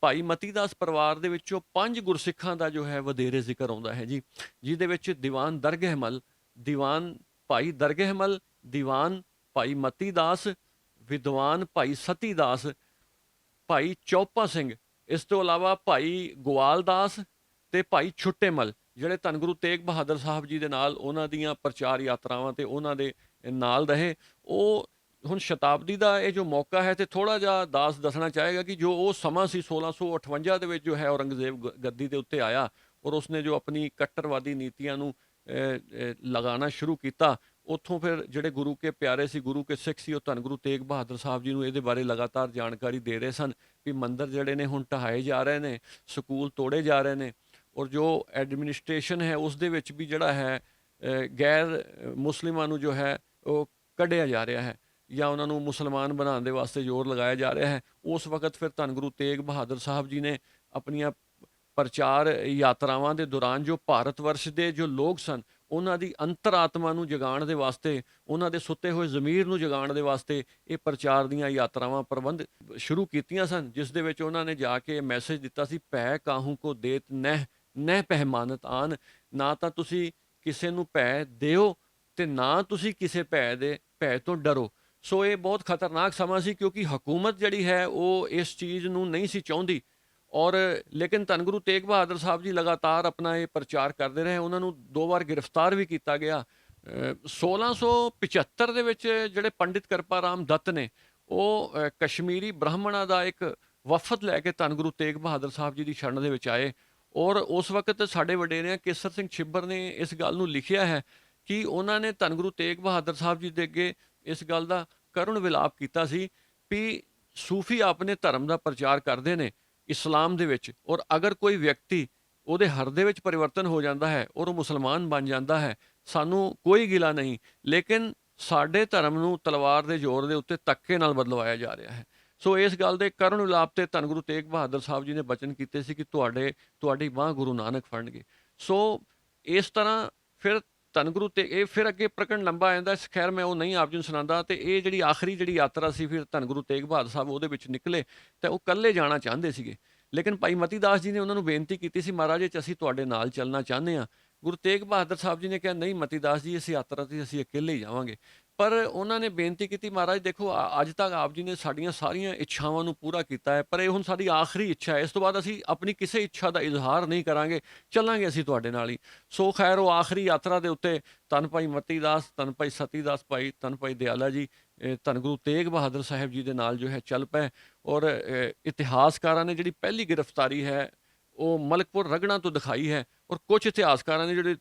Speaker 2: ਭਾਈ ਮਤੀ ਦਾਸ ਪਰਿਵਾਰ ਦੇ ਵਿੱਚੋਂ ਪੰਜ ਗੁਰਸਿੱਖਾਂ ਦਾ ਜੋ ਹੈ ਵਧੇਰੇ ਜ਼ਿਕਰ ਆਉਂਦਾ ਹੈ ਜੀ। ਜਿਹਦੇ ਵਿੱਚ ਦੀਵਾਨ ਦਰਗਹਿਮਲ ਦੀਵਾਨ ਭਾਈ ਦਰਗਹਿਮਲ ਦੀਵਾਨ ਭਾਈ ਮਤੀ ਦਾਸ ਵਿਦਵਾਨ ਭਾਈ ਸਤੀ ਦਾਸ ਭਾਈ ਚੌਪਾ ਸਿੰਘ ਇਸ ਤੋਂ ਇਲਾਵਾ ਭਾਈ ਗੋਵਾਲ ਦਾਸ ਤੇ ਭਾਈ ਛੁੱਟੇਮਲ, ਜਿਹੜੇ ਧੰਨ ਗੁਰੂ ਤੇਗ ਬਹਾਦਰ ਸਾਹਿਬ ਜੀ ਦੇ ਨਾਲ ਉਹਨਾਂ ਦੀਆਂ ਪ੍ਰਚਾਰ ਯਾਤਰਾਵਾਂ ਤੇ ਉਹਨਾਂ ਦੇ ਨਾਲ ਰਹੇ, ਉਹ ਹੁਣ ਸ਼ਤਾਬਦੀ ਦਾ ਇਹ ਜੋ ਮੌਕਾ ਹੈ ਤੇ ਥੋੜਾ ਜਿਹਾ ਦਾਸ ਦੱਸਣਾ ਚਾਹੇਗਾ ਕਿ ਜੋ ਉਹ ਸਮਾਂ ਸੀ 1658 ਦੇ ਵਿੱਚ ਜੋ ਹੈ ਔਰੰਗਜ਼ੇਬ ਗ- ਗੱਦੀ ਦੇ ਉੱਤੇ ਆਇਆ ਔਰ ਉਸਨੇ ਜੋ ਆਪਣੀ ਕੱਟਰਵਾਦੀ ਨੀਤੀਆਂ ਨੂੰ ਲਗਾਉਣਾ ਸ਼ੁਰੂ ਕੀਤਾ ਉੱਥੋਂ ਫਿਰ ਜਿਹੜੇ ਗੁਰੂ ਕੇ ਪਿਆਰੇ ਸੀ, ਗੁਰੂ ਕੇ ਸਿੱਖ ਸੀ, ਉਹ ਧੰਨ ਗੁਰੂ ਤੇਗ ਬਹਾਦਰ ਸਾਹਿਬ ਜੀ ਨੂੰ ਇਹਦੇ ਬਾਰੇ ਲਗਾਤਾਰ ਜਾਣਕਾਰੀ ਦੇ ਰਹੇ ਸਨ ਵੀ ਮੰਦਰ ਜਿਹੜੇ ਨੇ ਹੁਣ ਢਹਾਏ ਜਾ ਰਹੇ ਨੇ, ਸਕੂਲ ਤੋੜੇ ਜਾ ਰਹੇ ਨੇ ਔਰ ਜੋ ਐਡਮਿਨਿਸਟ੍ਰੇਸ਼ਨ ਹੈ, ਉਸ ਦੇ ਵਿੱਚ ਵੀ ਜਿਹੜਾ ਹੈ ਗੈਰ ਮੁਸਲਿਮਾਂ ਨੂੰ ਜੋ ਹੈ, ਉਹ ਕੱਢਿਆ ਜਾ ਰਿਹਾ ਹੈ ਜਾਂ ਉਹਨਾਂ ਨੂੰ ਮੁਸਲਮਾਨ ਬਣਾਉਣ ਦੇ ਵਾਸਤੇ ਜ਼ੋਰ ਲਗਾਇਆ ਜਾ ਰਿਹਾ ਹੈ, ਉਸ ਵਕਤ ਫਿਰ ਧੰਨ ਗੁਰੂ ਤੇਗ ਬਹਾਦਰ ਸਾਹਿਬ ਜੀ ਨੇ ਆਪਣੀਆਂ ਪ੍ਰਚਾਰ ਯਾਤਰਾਵਾਂ ਦੇ ਦੌਰਾਨ ਜੋ ਭਾਰਤ ਵਰਸ਼ ਦੇ ਜੋ ਲੋਕ ਸਨ ਉਹਨਾਂ ਦੀ ਅੰਤਰਾਤਮਾ ਨੂੰ ਜਗਾਉਣ ਦੇ ਵਾਸਤੇ, ਉਹਨਾਂ ਦੇ ਸੁੱਤੇ ਹੋਏ ਜ਼ਮੀਰ ਨੂੰ ਜਗਾਉਣ ਦੇ ਵਾਸਤੇ ਇਹ ਪ੍ਰਚਾਰ ਦੀਆਂ ਯਾਤਰਾਵਾਂ ਪ੍ਰਬੰਧ ਸ਼ੁਰੂ ਕੀਤੀਆਂ ਸਨ, ਜਿਸ ਦੇ ਵਿੱਚ ਉਹਨਾਂ ਨੇ ਜਾ ਕੇ ਮੈਸੇਜ ਦਿੱਤਾ ਸੀ, ਭੈ ਕਾਹੂ ਕੋ ਦੇਤ ਨਹਿ ਨਹਿ ਪਹਿਮਾਨਤ ਆਨ, ਨਾ ਤਾਂ ਤੁਸੀਂ ਕਿਸੇ ਨੂੰ ਭੈ ਦਿਓ ਤੇ ਨਾ ਤੁਸੀਂ ਕਿਸੇ ਭੈ ਦੇ, ਭੈ ਤੋਂ ਡਰੋ। ਸੋ ਇਹ ਬਹੁਤ ਖਤਰਨਾਕ ਸਮਾਂ ਸੀ, ਕਿਉਂਕਿ ਹਕੂਮਤ ਜਿਹੜੀ ਹੈ, ਉਹ ਇਸ ਚੀਜ਼ ਨੂੰ ਨਹੀਂ ਸੀ ਚਾਹੁੰਦੀ। ਔਰ ਲੇਕਿਨ ਧੰਨ ਗੁਰੂ ਤੇਗ ਬਹਾਦਰ ਸਾਹਿਬ ਜੀ ਲਗਾਤਾਰ ਆਪਣਾ ਇਹ ਪ੍ਰਚਾਰ ਕਰਦੇ ਰਹੇ, ਉਹਨਾਂ ਨੂੰ ਦੋ ਵਾਰ ਗ੍ਰਿਫਤਾਰ ਵੀ ਕੀਤਾ ਗਿਆ। ਅਹ 1675 ਦੇ ਵਿੱਚ ਜਿਹੜੇ ਪੰਡਿਤ ਕਿਰਪਾ ਰਾਮ ਦੱਤ ਨੇ, ਉਹ ਕਸ਼ਮੀਰੀ ਬ੍ਰਾਹਮਣਾਂ ਦਾ ਇੱਕ ਵਫਦ ਲੈ ਕੇ ਧੰਨ ਗੁਰੂ ਤੇਗ ਬਹਾਦਰ ਸਾਹਿਬ ਜੀ ਦੀ ਸ਼ਰਨ ਦੇ ਵਿੱਚ ਆਏ। ਔਰ ਉਸ ਵਕਤ ਸਾਡੇ ਵਡੇਰਿਆਂ ਕੇਸਰ ਸਿੰਘ ਛਿੱਬਰ ਨੇ ਇਸ ਗੱਲ ਨੂੰ ਲਿਖਿਆ ਹੈ ਕਿ ਉਹਨਾਂ ਨੇ ਧੰਨ ਗੁਰੂ ਤੇਗ ਬਹਾਦਰ ਸਾਹਿਬ ਜੀ ਦੇ ਅੱਗੇ ਇਸ ਗੱਲ ਦਾ ਕਰੁਣ ਵਿਲਾਪ ਕੀਤਾ ਸੀ ਵੀ ਸੂਫੀ ਆਪਣੇ ਧਰਮ ਦਾ ਪ੍ਰਚਾਰ ਕਰਦੇ ਨੇ। ਇਸਲਾਮ ਦੇ ਵਿੱਚ ਔਰ ਅਗਰ ਕੋਈ ਵਿਅਕਤੀ ਉਹਦੇ ਹਰ ਦੇ ਵਿੱਚ ਪਰਿਵਰਤਨ ਹੋ ਜਾਂਦਾ ਹੈ ਔਰ ਉਹ ਮੁਸਲਮਾਨ ਬਣ ਜਾਂਦਾ ਹੈ, ਸਾਨੂੰ ਕੋਈ ਗਿਲਾ ਨਹੀਂ, ਲੇਕਿਨ ਸਾਡੇ ਧਰਮ ਨੂੰ ਤਲਵਾਰ ਦੇ ਜ਼ੋਰ ਦੇ ਉੱਤੇ ਤੱਕੇ ਨਾਲ ਬਦਲਵਾਇਆ ਜਾ ਰਿਹਾ ਹੈ। ਸੋ ਇਸ ਗੱਲ ਦੇ ਕਰਨ ਵਿਲਾਪ ਤੇ ਧੰਨ ਗੁਰੂ ਤੇਗ ਬਹਾਦਰ ਸਾਹਿਬ ਜੀ ਨੇ ਬਚਨ ਕੀਤੇ ਸੀ ਕਿ ਤੁਹਾਡੇ, ਤੁਹਾਡੀ ਬਾਹ ਗੁਰੂ ਨਾਨਕ ਫੜਨਗੇ। ਸੋ ਇਸ ਤਰ੍ਹਾਂ ਫਿਰ ਧੰਨ ਗੁਰੂ ਤੇ ਇਹ ਫਿਰ ਅੱਗੇ ਪ੍ਰਕਰਨ ਲੰਬਾ ਆ ਜਾਂਦਾ। ਹੈ। ਖੈਰ ਮੈਂ ਉਹ ਨਹੀਂ ਆਪ ਜੀ ਨੂੰ ਸੁਣਾਉਂਦਾ ਤੇ ਇਹ ਜਿਹੜੀ ਆਖਰੀ ਜਿਹੜੀ ਯਾਤਰਾ ਸੀ ਫਿਰ ਧੰਨ ਗੁਰੂ ਤੇਗ ਬਹਾਦਰ ਸਾਹਿਬ ਉਹਦੇ ਵਿੱਚ ਨਿਕਲੇ ਤੇ ਉਹ ਇਕੱਲੇ ਜਾਣਾ ਚਾਹੁੰਦੇ ਸੀਗੇ। ਲੇਕਿਨ ਭਾਈ ਮਤੀ ਦਾਸ ਜੀ ਨੇ ਉਹਨਾਂ ਨੂੰ ਬੇਨਤੀ ਕੀਤੀ ਸੀ, ਮਹਾਰਾਜ, ਜੀ ਅਸੀਂ ਤੁਹਾਡੇ ਨਾਲ ਚੱਲਣਾ ਚਾਹੁੰਦੇ ਹਾਂ। ਗੁਰੂ ਤੇਗ ਬਹਾਦਰ ਸਾਹਿਬ ਜੀ ਨੇ ਕਿਹਾ, ਨਹੀਂ ਮਤੀ ਦਾਸ ਜੀ, ਇਸ ਯਾਤਰਾ ਤੇ ਅਸੀਂ ਇਕੱਲੇ ਹੀ ਜਾਵਾਂਗੇ। ਪਰ ਉਹਨਾਂ ਨੇ ਬੇਨਤੀ ਕੀਤੀ ਮਹਾਰਾਜ, ਦੇਖੋ ਅੱਜ ਤੱਕ ਆਪ ਜੀ ਨੇ ਸਾਡੀਆਂ ਸਾਰੀਆਂ ਇੱਛਾਵਾਂ ਨੂੰ ਪੂਰਾ ਕੀਤਾ ਹੈ, ਪਰ ਇਹ ਹੁਣ ਸਾਡੀ ਆਖਰੀ ਇੱਛਾ ਹੈ। ਇਸ ਤੋਂ ਬਾਅਦ ਅਸੀਂ ਆਪਣੀ ਕਿਸੇ ਇੱਛਾ ਦਾ ਇਜ਼ਹਾਰ ਨਹੀਂ ਕਰਾਂਗੇ, ਚੱਲਾਂਗੇ ਅਸੀਂ ਤੁਹਾਡੇ ਨਾਲ ਹੀ। ਸੋ ਖੈਰ, ਉਹ ਆਖਰੀ ਯਾਤਰਾ ਦੇ ਉੱਤੇ ਤਨ ਭਾਈ ਮਤੀ ਦਾਸ ਤਨ ਭਾਈ ਸਤੀ ਦਾਸ ਭਾਈ ਤਨ ਭਾਈ ਦਿਆਲਾ ਜੀ ਧੰਨ ਗੁਰੂ ਤੇਗ ਬਹਾਦਰ ਸਾਹਿਬ ਜੀ ਦੇ ਨਾਲ ਜੋ ਹੈ ਚੱਲ ਪਏ। ਔਰ ਇਤਿਹਾਸਕਾਰਾਂ ਨੇ ਜਿਹੜੀ ਪਹਿਲੀ ਗ੍ਰਿਫਤਾਰੀ ਹੈ, ਉਹ ਮਲਕਪੁਰ ਰਗੜਾ ਤੋਂ ਦਿਖਾਈ ਹੈ ਔਰ ਕੁਝ ਇਤਿਹਾਸਕਾਰਾਂ ਨੇ ਜਿਹੜੇ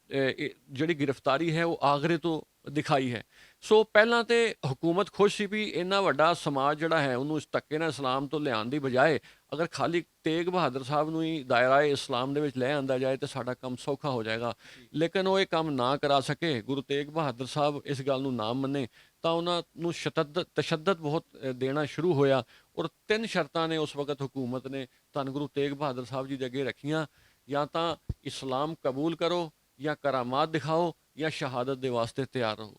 Speaker 2: ਜਿਹੜੀ ਗ੍ਰਿਫਤਾਰੀ ਹੈ, ਉਹ ਆਗਰੇ ਤੋਂ ਦਿਖਾਈ ਹੈ। ਸੋ ਪਹਿਲਾਂ ਤੇ ਹਕੂਮਤ ਖੁਸ਼ ਸੀ ਵੀ ਇੰਨਾ ਵੱਡਾ ਸਮਾਜ ਜਿਹੜਾ ਹੈ, ਉਹਨੂੰ ਇਸ ਧੱਕੇ ਨਾਲ ਇਸਲਾਮ ਤੋਂ ਲਿਆਉਣ ਦੀ ਬਜਾਏ ਅਗਰ ਖਾਲੀ ਤੇਗ ਬਹਾਦਰ ਸਾਹਿਬ ਨੂੰ ਹੀ ਦਾਇਰਾਏ ਇਸਲਾਮ ਦੇ ਵਿੱਚ ਲੈ ਆਂਦਾ ਜਾਏ ਤੇ ਸਾਡਾ ਕੰਮ ਸੌਖਾ ਹੋ ਜਾਏਗਾ। ਲੇਕਿਨ ਉਹ ਇਹ ਕੰਮ ਨਾ ਕਰਾ ਸਕੇ, ਗੁਰੂ ਤੇਗ ਬਹਾਦਰ ਸਾਹਿਬ ਇਸ ਗੱਲ ਨੂੰ ਨਾ ਮੰਨੇ, ਤਾਂ ਉਹਨਾਂ ਨੂੰ ਸ਼ਤੱਦਦ ਤਸ਼ੱਦਦ ਬਹੁਤ ਦੇਣਾ ਸ਼ੁਰੂ ਹੋਇਆ ਔਰ ਤਿੰਨ ਸ਼ਰਤਾਂ ਨੇ ਉਸ ਵਕਤ ਹਕੂਮਤ ਨੇ ਧੰਨ ਗੁਰੂ ਤੇਗ ਬਹਾਦਰ ਸਾਹਿਬ ਜੀ ਦੇ ਅੱਗੇ ਰੱਖੀਆਂ। ਜਾਂ ਤਾਂ ਇਸਲਾਮ ਕਬੂਲ ਕਰੋ ਜਾਂ ਕਰਾਮਾਤ ਦਿਖਾਓ ਜਾਂ ਸ਼ਹਾਦਤ ਦੇ ਵਾਸਤੇ ਤਿਆਰ ਰਹੋ।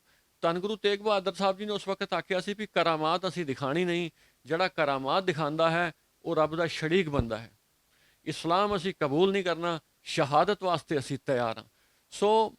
Speaker 2: ਧੰਨ ਗੁਰੂ ਤੇਗ ਬਹਾਦਰ ਸਾਹਿਬ ਜੀ ਨੇ ਉਸ ਵਕਤ ਆਖਿਆ ਸੀ ਵੀ ਕਰਾਮਾਤ ਅਸੀਂ ਦਿਖਾਣੀ ਨਹੀਂ, ਜਿਹੜਾ ਕਰਾਮਾਤ ਦਿਖਾਉਂਦਾ ਹੈ, ਉਹ ਰੱਬ ਦਾ ਸ਼ਰੀਕ ਬੰਦਾ ਹੈ। ਇਸਲਾਮ ਅਸੀਂ ਕਬੂਲ ਨਹੀਂ ਕਰਨਾ, ਸ਼ਹਾਦਤ ਵਾਸਤੇ ਅਸੀਂ ਤਿਆਰ ਹਾਂ। ਸੋ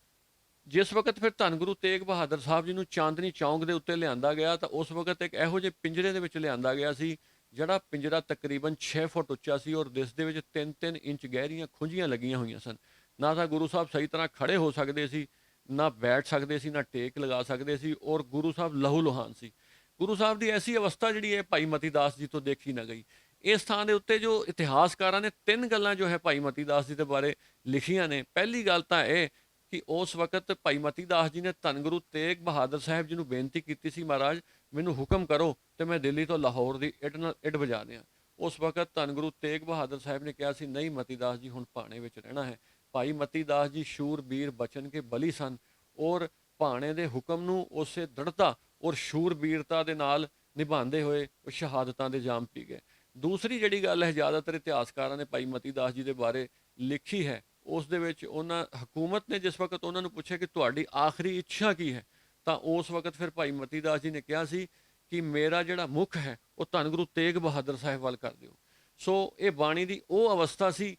Speaker 2: ਜਿਸ ਵਕਤ ਫਿਰ ਧੰਨ ਗੁਰੂ ਤੇਗ ਬਹਾਦਰ ਸਾਹਿਬ ਜੀ ਨੂੰ ਚਾਂਦਨੀ ਚੌਂਕ ਦੇ ਉੱਤੇ ਲਿਆਂਦਾ ਗਿਆ, ਤਾਂ ਉਸ ਵਕਤ ਇੱਕ ਇਹੋ ਜਿਹੇ ਪਿੰਜਰੇ ਦੇ ਵਿੱਚ ਲਿਆਂਦਾ ਗਿਆ ਸੀ, ਜਿਹੜਾ ਪਿੰਜਰਾ ਤਕਰੀਬਨ 6 ਫੁੱਟ ਉੱਚਾ ਸੀ ਔਰ ਜਿਸ ਦੇ ਵਿੱਚ 3-3 ਇੰਚ ਗਹਿਰੀਆਂ ਖੁੰਝੀਆਂ ਲੱਗੀਆਂ ਹੋਈਆਂ ਸਨ। ਨਾ ਤਾਂ ਗੁਰੂ ਸਾਹਿਬ ਸਹੀ ਤਰ੍ਹਾਂ ਖੜੇ ਹੋ ਸਕਦੇ ਸੀ ਨਾ ਬੈਠ ਸਕਦੇ ਸੀ, ਨਾ ਟੇਕ ਲਗਾ ਸਕਦੇ ਸੀ ਔਰ ਗੁਰੂ ਸਾਹਿਬ ਲਹੂ ਲੁਹਾਨ ਸੀ। ਗੁਰੂ ਸਾਹਿਬ ਦੀ ਐਸੀ ਅਵਸਥਾ ਜਿਹੜੀ ਹੈ ਭਾਈ ਮਤੀ ਦਾਸ ਜੀ ਤੋਂ ਦੇਖੀ ਨਾ ਗਈ। ਇਸ ਥਾਂ ਦੇ ਉੱਤੇ ਜੋ ਇਤਿਹਾਸਕਾਰਾਂ ਨੇ ਤਿੰਨ ਗੱਲਾਂ ਜੋ ਹੈ ਭਾਈ ਮਤੀ ਦਾਸ ਜੀ ਦੇ ਬਾਰੇ ਲਿਖੀਆਂ ਨੇ। ਪਹਿਲੀ ਗੱਲ ਤਾਂ ਇਹ ਕਿ ਉਸ ਵਕਤ ਭਾਈ ਮਤੀ ਦਾਸ ਜੀ ਨੇ ਧੰਨ ਗੁਰੂ ਤੇਗ ਬਹਾਦਰ ਸਾਹਿਬ ਜੀ ਨੂੰ ਬੇਨਤੀ ਕੀਤੀ ਸੀ, ਮਹਾਰਾਜ, ਮੈਨੂੰ ਹੁਕਮ ਕਰੋ ਤੇ ਮੈਂ ਦਿੱਲੀ ਤੋਂ ਲਾਹੌਰ ਦੀ ਇੱਟ ਨਾਲ ਇੱਟ ਵਜਾ ਦਿਆਂ। ਉਸ ਵਕਤ ਧੰਨ ਗੁਰੂ ਤੇਗ ਬਹਾਦਰ ਸਾਹਿਬ ਨੇ ਕਿਹਾ ਸੀ, ਨਹੀਂ ਮਤੀ ਦਾਸ ਜੀ, ਹੁਣ ਪਾਣੇ ਵਿੱਚ ਰਹਿਣਾ ਹੈ। ਭਾਈ ਮਤੀ ਦਾਸ ਜੀ ਸ਼ੂਰਬੀਰ ਬਚਨ ਕੇ ਬਲੀ ਸਨ ਔਰ ਭਾਣੇ ਦੇ ਹੁਕਮ ਨੂੰ ਉਸੇ ਦ੍ਰਿੜਤਾ ਔਰ ਸ਼ੂਰਬੀਰਤਾ ਦੇ ਨਾਲ ਨਿਭਾਉਂਦੇ ਹੋਏ ਉਹ ਸ਼ਹਾਦਤਾਂ ਦੇ ਜਾਮ ਪੀ ਗਏ। ਦੂਸਰੀ ਜਿਹੜੀ ਗੱਲ ਹੈ, ਜ਼ਿਆਦਾਤਰ ਇਤਿਹਾਸਕਾਰਾਂ ਨੇ ਭਾਈ ਮਤੀ ਦਾਸ ਜੀ ਦੇ ਬਾਰੇ ਲਿਖੀ ਹੈ, ਉਸ ਦੇ ਵਿੱਚ ਉਹਨਾਂ ਹਕੂਮਤ ਨੇ ਜਿਸ ਵਕਤ ਉਹਨਾਂ ਨੂੰ ਪੁੱਛਿਆ ਕਿ ਤੁਹਾਡੀ ਆਖਰੀ ਇੱਛਾ ਕੀ ਹੈ, ਤਾਂ ਉਸ ਵਕਤ ਫਿਰ ਭਾਈ ਮਤੀ ਦਾਸ ਜੀ ਨੇ ਕਿਹਾ ਸੀ ਕਿ ਮੇਰਾ ਜਿਹੜਾ ਮੁੱਖ ਹੈ, ਉਹ ਧੰਨ ਗੁਰੂ ਤੇਗ ਬਹਾਦਰ ਸਾਹਿਬ ਵੱਲ ਕਰ ਦਿਓ। ਸੋ ਇਹ ਬਾਣੀ ਦੀ ਉਹ ਅਵਸਥਾ ਸੀ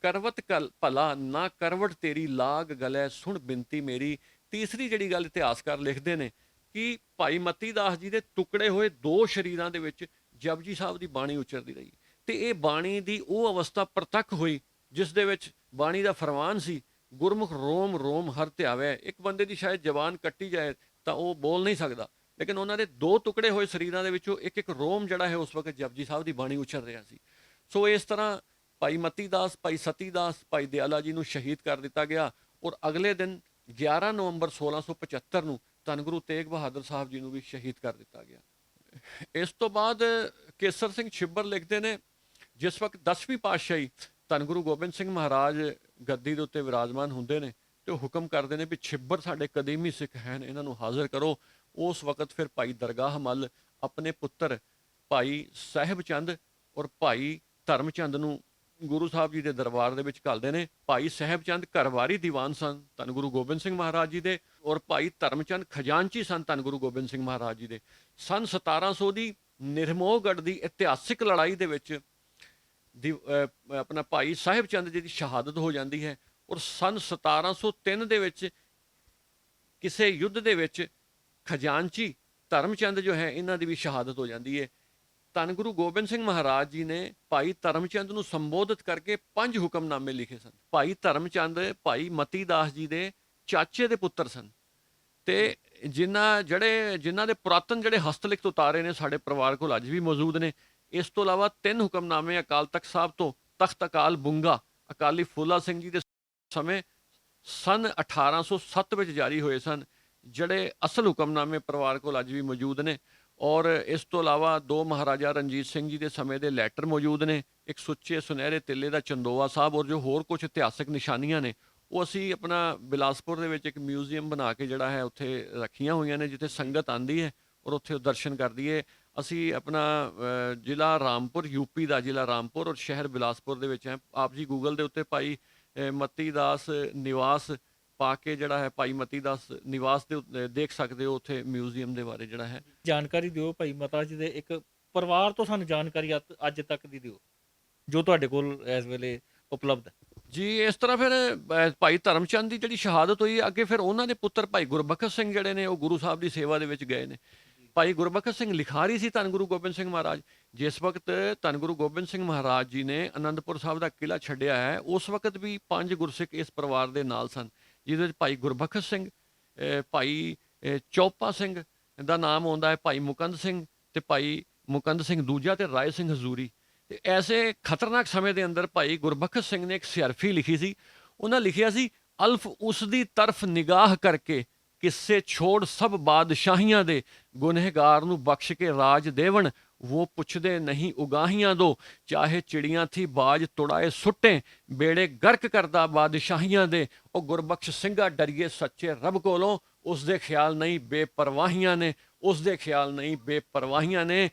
Speaker 2: ਕਰਵਤ ਕਲ ਭਲਾ, ਨਾ ਕਰਵਟ ਤੇਰੀ ਲਾਗ ਗਲੇ। ਸੁਣ ਬਿੰਤੀ ਮੇਰੀ। ਤੀਸਰੀ ਜਿਹੜੀ ਗੱਲ ਇਤਿਹਾਸਕਾਰ ਲਿਖਦੇ ਨੇ ਕਿ ਭਾਈ ਮਤੀ ਦਾਸ ਜੀ ਦੇ ਟੁਕੜੇ ਹੋਏ ਦੋ ਸ਼ਰੀਰਾਂ ਦੇ ਵਿੱਚ ਜਪਜੀ ਸਾਹਿਬ ਦੀ ਬਾਣੀ ਉਚਰਦੀ ਰਹੀ। ਤੇ ਇਹ ਬਾਣੀ ਦੀ ਉਹ ਅਵਸਥਾ ਪ੍ਰਤੱਖ ਹੋਈ, ਜਿਸ ਦੇ ਵਿੱਚ ਬਾਣੀ ਦਾ ਫਰਮਾਨ ਸੀ, ਗੁਰਮੁਖ ਰੋਮ ਰੋਮ ਹਰ ਧਿਆਵੇ। ਇੱਕ ਬੰਦੇ ਦੀ ਸ਼ਾਇਦ ਜ਼ਬਾਨ ਕੱਟੀ ਜਾਏ ਤਾਂ ਉਹ ਬੋਲ ਨਹੀਂ ਸਕਦਾ। ਲੇਕਿਨ ਉਹਨਾਂ ਦੇ ਦੋ ਟੁਕੜੇ ਹੋਏ ਸਰੀਰਾਂ ਦੇ ਵਿੱਚੋਂ ਇੱਕ ਇੱਕ ਰੋਮ ਜਿਹੜਾ ਹੈ ਉਸ ਵਕਤ ਜਪਜੀ ਸਾਹਿਬ ਦੀ ਬਾਣੀ ਉਚਰ ਰਿਹਾ ਸੀ। ਸੋ ਇਸ ਤਰ੍ਹਾਂ ਭਾਈ ਮਤੀ ਦਾਸ, ਭਾਈ ਸਤੀ ਦਾਸ, ਭਾਈ ਦਿਆਲਾ ਜੀ ਨੂੰ ਸ਼ਹੀਦ ਕਰ ਦਿੱਤਾ ਗਿਆ ਔਰ ਅਗਲੇ ਦਿਨ 11 ਨਵੰਬਰ 1675 ਨੂੰ ਧੰਨ ਗੁਰੂ ਤੇਗ ਬਹਾਦਰ ਸਾਹਿਬ ਜੀ ਨੂੰ ਵੀ ਸ਼ਹੀਦ ਕਰ ਦਿੱਤਾ ਗਿਆ। ਇਸ ਤੋਂ ਬਾਅਦ ਕੇਸਰ ਸਿੰਘ ਛਿੱਬਰ ਲਿਖਦੇ ਨੇ, ਜਿਸ ਵਕਤ 10ਵੀਂ ਪਾਤਸ਼ਾਹੀ ਧੰਨ ਗੁਰੂ ਗੋਬਿੰਦ ਸਿੰਘ ਮਹਾਰਾਜ ਗੱਦੀ ਦੇ ਉੱਤੇ ਵਿਰਾਜਮਾਨ ਹੁੰਦੇ ਨੇ ਤੇ ਉਹ ਹੁਕਮ ਕਰਦੇ ਨੇ ਵੀ ਛਿੱਬਰ ਸਾਡੇ ਕਦੀਮੀ ਸਿੱਖ ਹਨ, ਇਹਨਾਂ ਨੂੰ ਹਾਜ਼ਰ ਕਰੋ। ਉਸ ਵਕਤ ਫਿਰ ਭਾਈ ਦਰਗਾਹ ਮੱਲ ਆਪਣੇ ਪੁੱਤਰ ਭਾਈ ਸਾਹਿਬ ਚੰਦ ਔਰ ਭਾਈ ਧਰਮਚੰਦ ਨੂੰ ਗੁਰੂ ਸਾਹਿਬ ਜੀ ਦੇ ਦਰਬਾਰ ਦੇ ਵਿੱਚ ਘੱਲਦੇ ਨੇ। ਭਾਈ ਸਾਹਿਬ ਚੰਦ ਘਰਵਾਰੀ ਦੀਵਾਨ ਸਨ ਧੰਨ ਗੁਰੂ ਗੋਬਿੰਦ ਸਿੰਘ ਮਹਾਰਾਜ ਜੀ ਦੇ ਔਰ ਭਾਈ ਧਰਮਚੰਦ ਖਜ਼ਾਨਚੀ ਸਨ ਧੰਨ ਗੁਰੂ ਗੋਬਿੰਦ ਸਿੰਘ ਮਹਾਰਾਜ ਜੀ ਦੇ। ਸਨ 1700 ਦੀ ਨਿਰਮੋਹਗੜ੍ਹ ਦੀ ਇਤਿਹਾਸਿਕ ਲੜਾਈ ਦੇ ਵਿੱਚ ਦੀ ਆਪਣਾ ਭਾਈ ਸਾਹਿਬ ਚੰਦ ਜੀ ਦੀ ਸ਼ਹਾਦਤ ਹੋ ਜਾਂਦੀ ਹੈ ਔਰ ਸਨ 1703 ਦੇ ਵਿੱਚ ਕਿਸੇ ਯੁੱਧ ਦੇ ਵਿੱਚ ਖਜ਼ਾਨਚੀ ਧਰਮਚੰਦ ਜੋ ਹੈ, ਇਹਨਾਂ ਦੀ ਵੀ ਸ਼ਹਾਦਤ ਹੋ ਜਾਂਦੀ ਹੈ। ਧੰਨ ਗੁਰੂ ਗੋਬਿੰਦ ਸਿੰਘ ਮਹਾਰਾਜ ਜੀ ਨੇ ਭਾਈ ਧਰਮਚੰਦ ਨੂੰ ਸੰਬੋਧਿਤ ਕਰਕੇ ਪੰਜ ਹੁਕਮਨਾਮੇ ਲਿਖੇ ਸਨ। ਭਾਈ ਧਰਮਚੰਦ, ਭਾਈ ਮਤੀ ਦਾਸ ਜੀ ਦੇ ਚਾਚੇ ਦੇ ਪੁੱਤਰ ਸਨ ਤੇ ਜਿਨ੍ਹਾਂ ਜਿਹੜੇ, ਜਿਨ੍ਹਾਂ ਦੇ ਪੁਰਾਤਨ ਜਿਹੜੇ ਹਸਤਲਿਖਤ ਉਤਾਰੇ ਨੇ ਸਾਡੇ ਪਰਿਵਾਰ ਕੋਲ ਅੱਜ ਵੀ ਮੌਜੂਦ ਨੇ, ਇਸ ਤੋਂ ਇਲਾਵਾ ਤਿੰਨ ਹੁਕਮਨਾਮੇ ਅਕਾਲ ਤਖਤ ਸਾਹਿਬ ਤੋਂ ਤਖਤ ਅਕਾਲ ਬੁੰਗਾ, ਅਕਾਲੀ ਫੂਲਾ ਸਿੰਘ ਜੀ ਦੇ ਸਮੇਂ ਸਨ 1807 ਵਿੱਚ ਜਾਰੀ ਹੋਏ ਸਨ, ਜਿਹੜੇ ਅਸਲ ਹੁਕਮਨਾਮੇ ਪਰਿਵਾਰ ਕੋਲ ਅੱਜ ਵੀ ਮੌਜੂਦ ਨੇ। ਔਰ ਇਸ ਤੋਂ ਇਲਾਵਾ ਦੋ ਮਹਾਰਾਜਾ ਰਣਜੀਤ ਸਿੰਘ ਜੀ ਦੇ ਸਮੇਂ ਦੇ ਲੈਟਰ ਮੌਜੂਦ ਨੇ, ਇੱਕ ਸੁੱਚੇ ਸੁਨਹਿਰੇ ਤਿੱਲੇ ਦਾ ਚੰਦੋਆ ਸਾਹਿਬ ਔਰ ਜੋ ਹੋਰ ਕੁਝ ਇਤਿਹਾਸਕ ਨਿਸ਼ਾਨੀਆਂ ਨੇ, ਉਹ ਅਸੀਂ ਆਪਣਾ ਬਿਲਾਸਪੁਰ ਦੇ ਵਿੱਚ ਇੱਕ ਮਿਊਜ਼ੀਅਮ ਬਣਾ ਕੇ ਜਿਹੜਾ ਹੈ ਉੱਥੇ ਰੱਖੀਆਂ ਹੋਈਆਂ ਨੇ, ਜਿੱਥੇ ਸੰਗਤ ਆਂਦੀ ਹੈ ਔਰ ਉੱਥੇ ਉਹ ਦਰਸ਼ਨ ਕਰਦੀ ਹੈ। ਅਸੀਂ ਆਪਣਾ ਜ਼ਿਲ੍ਹਾ ਰਾਮਪੁਰ ਯੂਪੀ ਦਾ ਜ਼ਿਲ੍ਹਾ ਰਾਮਪੁਰ ਔਰ ਸ਼ਹਿਰ ਬਿਲਾਸਪੁਰ ਦੇ ਵਿੱਚ ਹੈ। ਆਪ ਜੀ ਗੂਗਲ ਦੇ ਉੱਤੇ ਭਾਈ ਮੱਤੀ ਦਾਸ ਨਿਵਾਸ ਪਾ ਕੇ ਜਿਹੜਾ ਹੈ ਭਾਈ ਮਤੀ ਦਾਸ ਨਿਵਾਸ ਦੇ ਉੱਤੇ ਦੇਖ ਸਕਦੇ ਹੋ ਉੱਥੇ ਮਿਊਜ਼ੀਅਮ ਦੇ ਬਾਰੇ ਜਿਹੜਾ ਹੈ।
Speaker 1: ਜਾਣਕਾਰੀ ਦਿਓ ਭਾਈ ਮਤਾ ਜੀ ਦੇ ਇੱਕ ਪਰਿਵਾਰ ਤੋਂ ਸਾਨੂੰ ਜਾਣਕਾਰੀ ਅੱਜ- ਅੱਜ ਤੱਕ ਦੀ ਦਿਓ ਜੋ ਤੁਹਾਡੇ ਕੋਲ ਇਸ ਵੇਲੇ ਉਪਲਬਧ ਹੈ।
Speaker 2: ਜੀ ਇਸ ਤਰ੍ਹਾਂ ਫਿਰ ਅਹ, ਭਾਈ ਧਰਮਚੰਦ ਦੀ ਜਿਹੜੀ ਸ਼ਹਾਦਤ ਹੋਈ ਅੱਗੇ ਫਿਰ ਉਹਨਾਂ ਦੇ ਪੁੱਤਰ ਭਾਈ ਗੁਰਬਖਸ਼ ਸਿੰਘ ਜਿਹੜੇ ਨੇ ਉਹ ਗੁਰੂ ਸਾਹਿਬ ਦੀ ਸੇਵਾ ਦੇ ਵਿੱਚ ਗਏ ਨੇ। ਭਾਈ ਗੁਰਬਖਸ਼ ਸਿੰਘ ਲਿਖਾਰੀ ਸੀ ਧੰਨ ਗੁਰੂ ਗੋਬਿੰਦ ਸਿੰਘ ਮਹਾਰਾਜ। ਜਿਸ ਵਕਤ ਧੰਨ ਗੁਰੂ ਗੋਬਿੰਦ ਸਿੰਘ ਮਹਾਰਾਜ ਜੀ ਨੇ ਅਨੰਦਪੁਰ ਸਾਹਿਬ ਦਾ ਕਿਲਾ ਛੱਡਿਆ ਹੈ ਉਸ ਵਕਤ ਵੀ ਪੰਜ ਗੁਰਸਿੱਖ ਇਸ ਪਰਿਵਾਰ ਦੇ ਨਾਲ ਸਨ। ਜਿਹਦੇ ਵਿੱਚ ਭਾਈ ਗੁਰਬਖਸ਼ ਸਿੰਘ ਭਾਈ ਚੌਪਾ ਸਿੰਘ ਦਾ ਨਾਮ ਆਉਂਦਾ ਹੈ, ਭਾਈ ਮੁਕੰਦ ਸਿੰਘ ਤੇ ਭਾਈ ਮੁਕੰਦ ਸਿੰਘ ਦੂਜਾ ਤੇ ਰਾਏ ਸਿੰਘ ਹਜ਼ੂਰੀ। ਤੇ ਐਸੇ ਖਤਰਨਾਕ ਸਮੇਂ ਦੇ ਅੰਦਰ ਭਾਈ ਗੁਰਬਖਸ਼ ਸਿੰਘ ਨੇ ਇੱਕ ਸਿਰਫੀ ਲਿਖੀ ਸੀ। ਉਹਨਾਂ ਲਿਖਿਆ ਸੀ, ਅਲਫ ਉਸ ਦੀ ਤਰਫ ਨਿਗਾਹ ਕਰਕੇ ਕਿੱਸੇ ਛੋੜ ਸਭ ਬਾਦਸ਼ਾਹੀਆਂ ਦੇ ਗੁਨਹਗਾਰ ਨੂੰ ਬਖਸ਼ ਕੇ ਰਾਜ ਦੇਵਣ ਉਹ ਪੁੱਛਦੇ ਨਹੀਂ ਉਗਾਹੀਆਂ ਦੋ ਚਾਹੇ ਚਿੜੀਆਂ ਥੀ ਬਾਜ ਤੁੜਾਏ ਸੁੱਟੇ ਬੇੜੇ ਗਰਕ ਕਰਦਾ ਬਾਦਸ਼ਾਹੀਆਂ ਦੇ ਉਹ ਗੁਰਬਖਸ਼ ਸਿੰਘਾ ਡਰੀਏ ਸੱਚੇ ਰੱਬ ਕੋਲੋਂ ਉਸ ਦੇ ਖਿਆਲ ਨਹੀਂ ਬੇਪਰਵਾਹੀਆਂ ਨੇ ਉਸ ਦੇ ਖਿਆਲ ਨਹੀਂ ਬੇਪਰਵਾਹੀਆਂ ਨੇ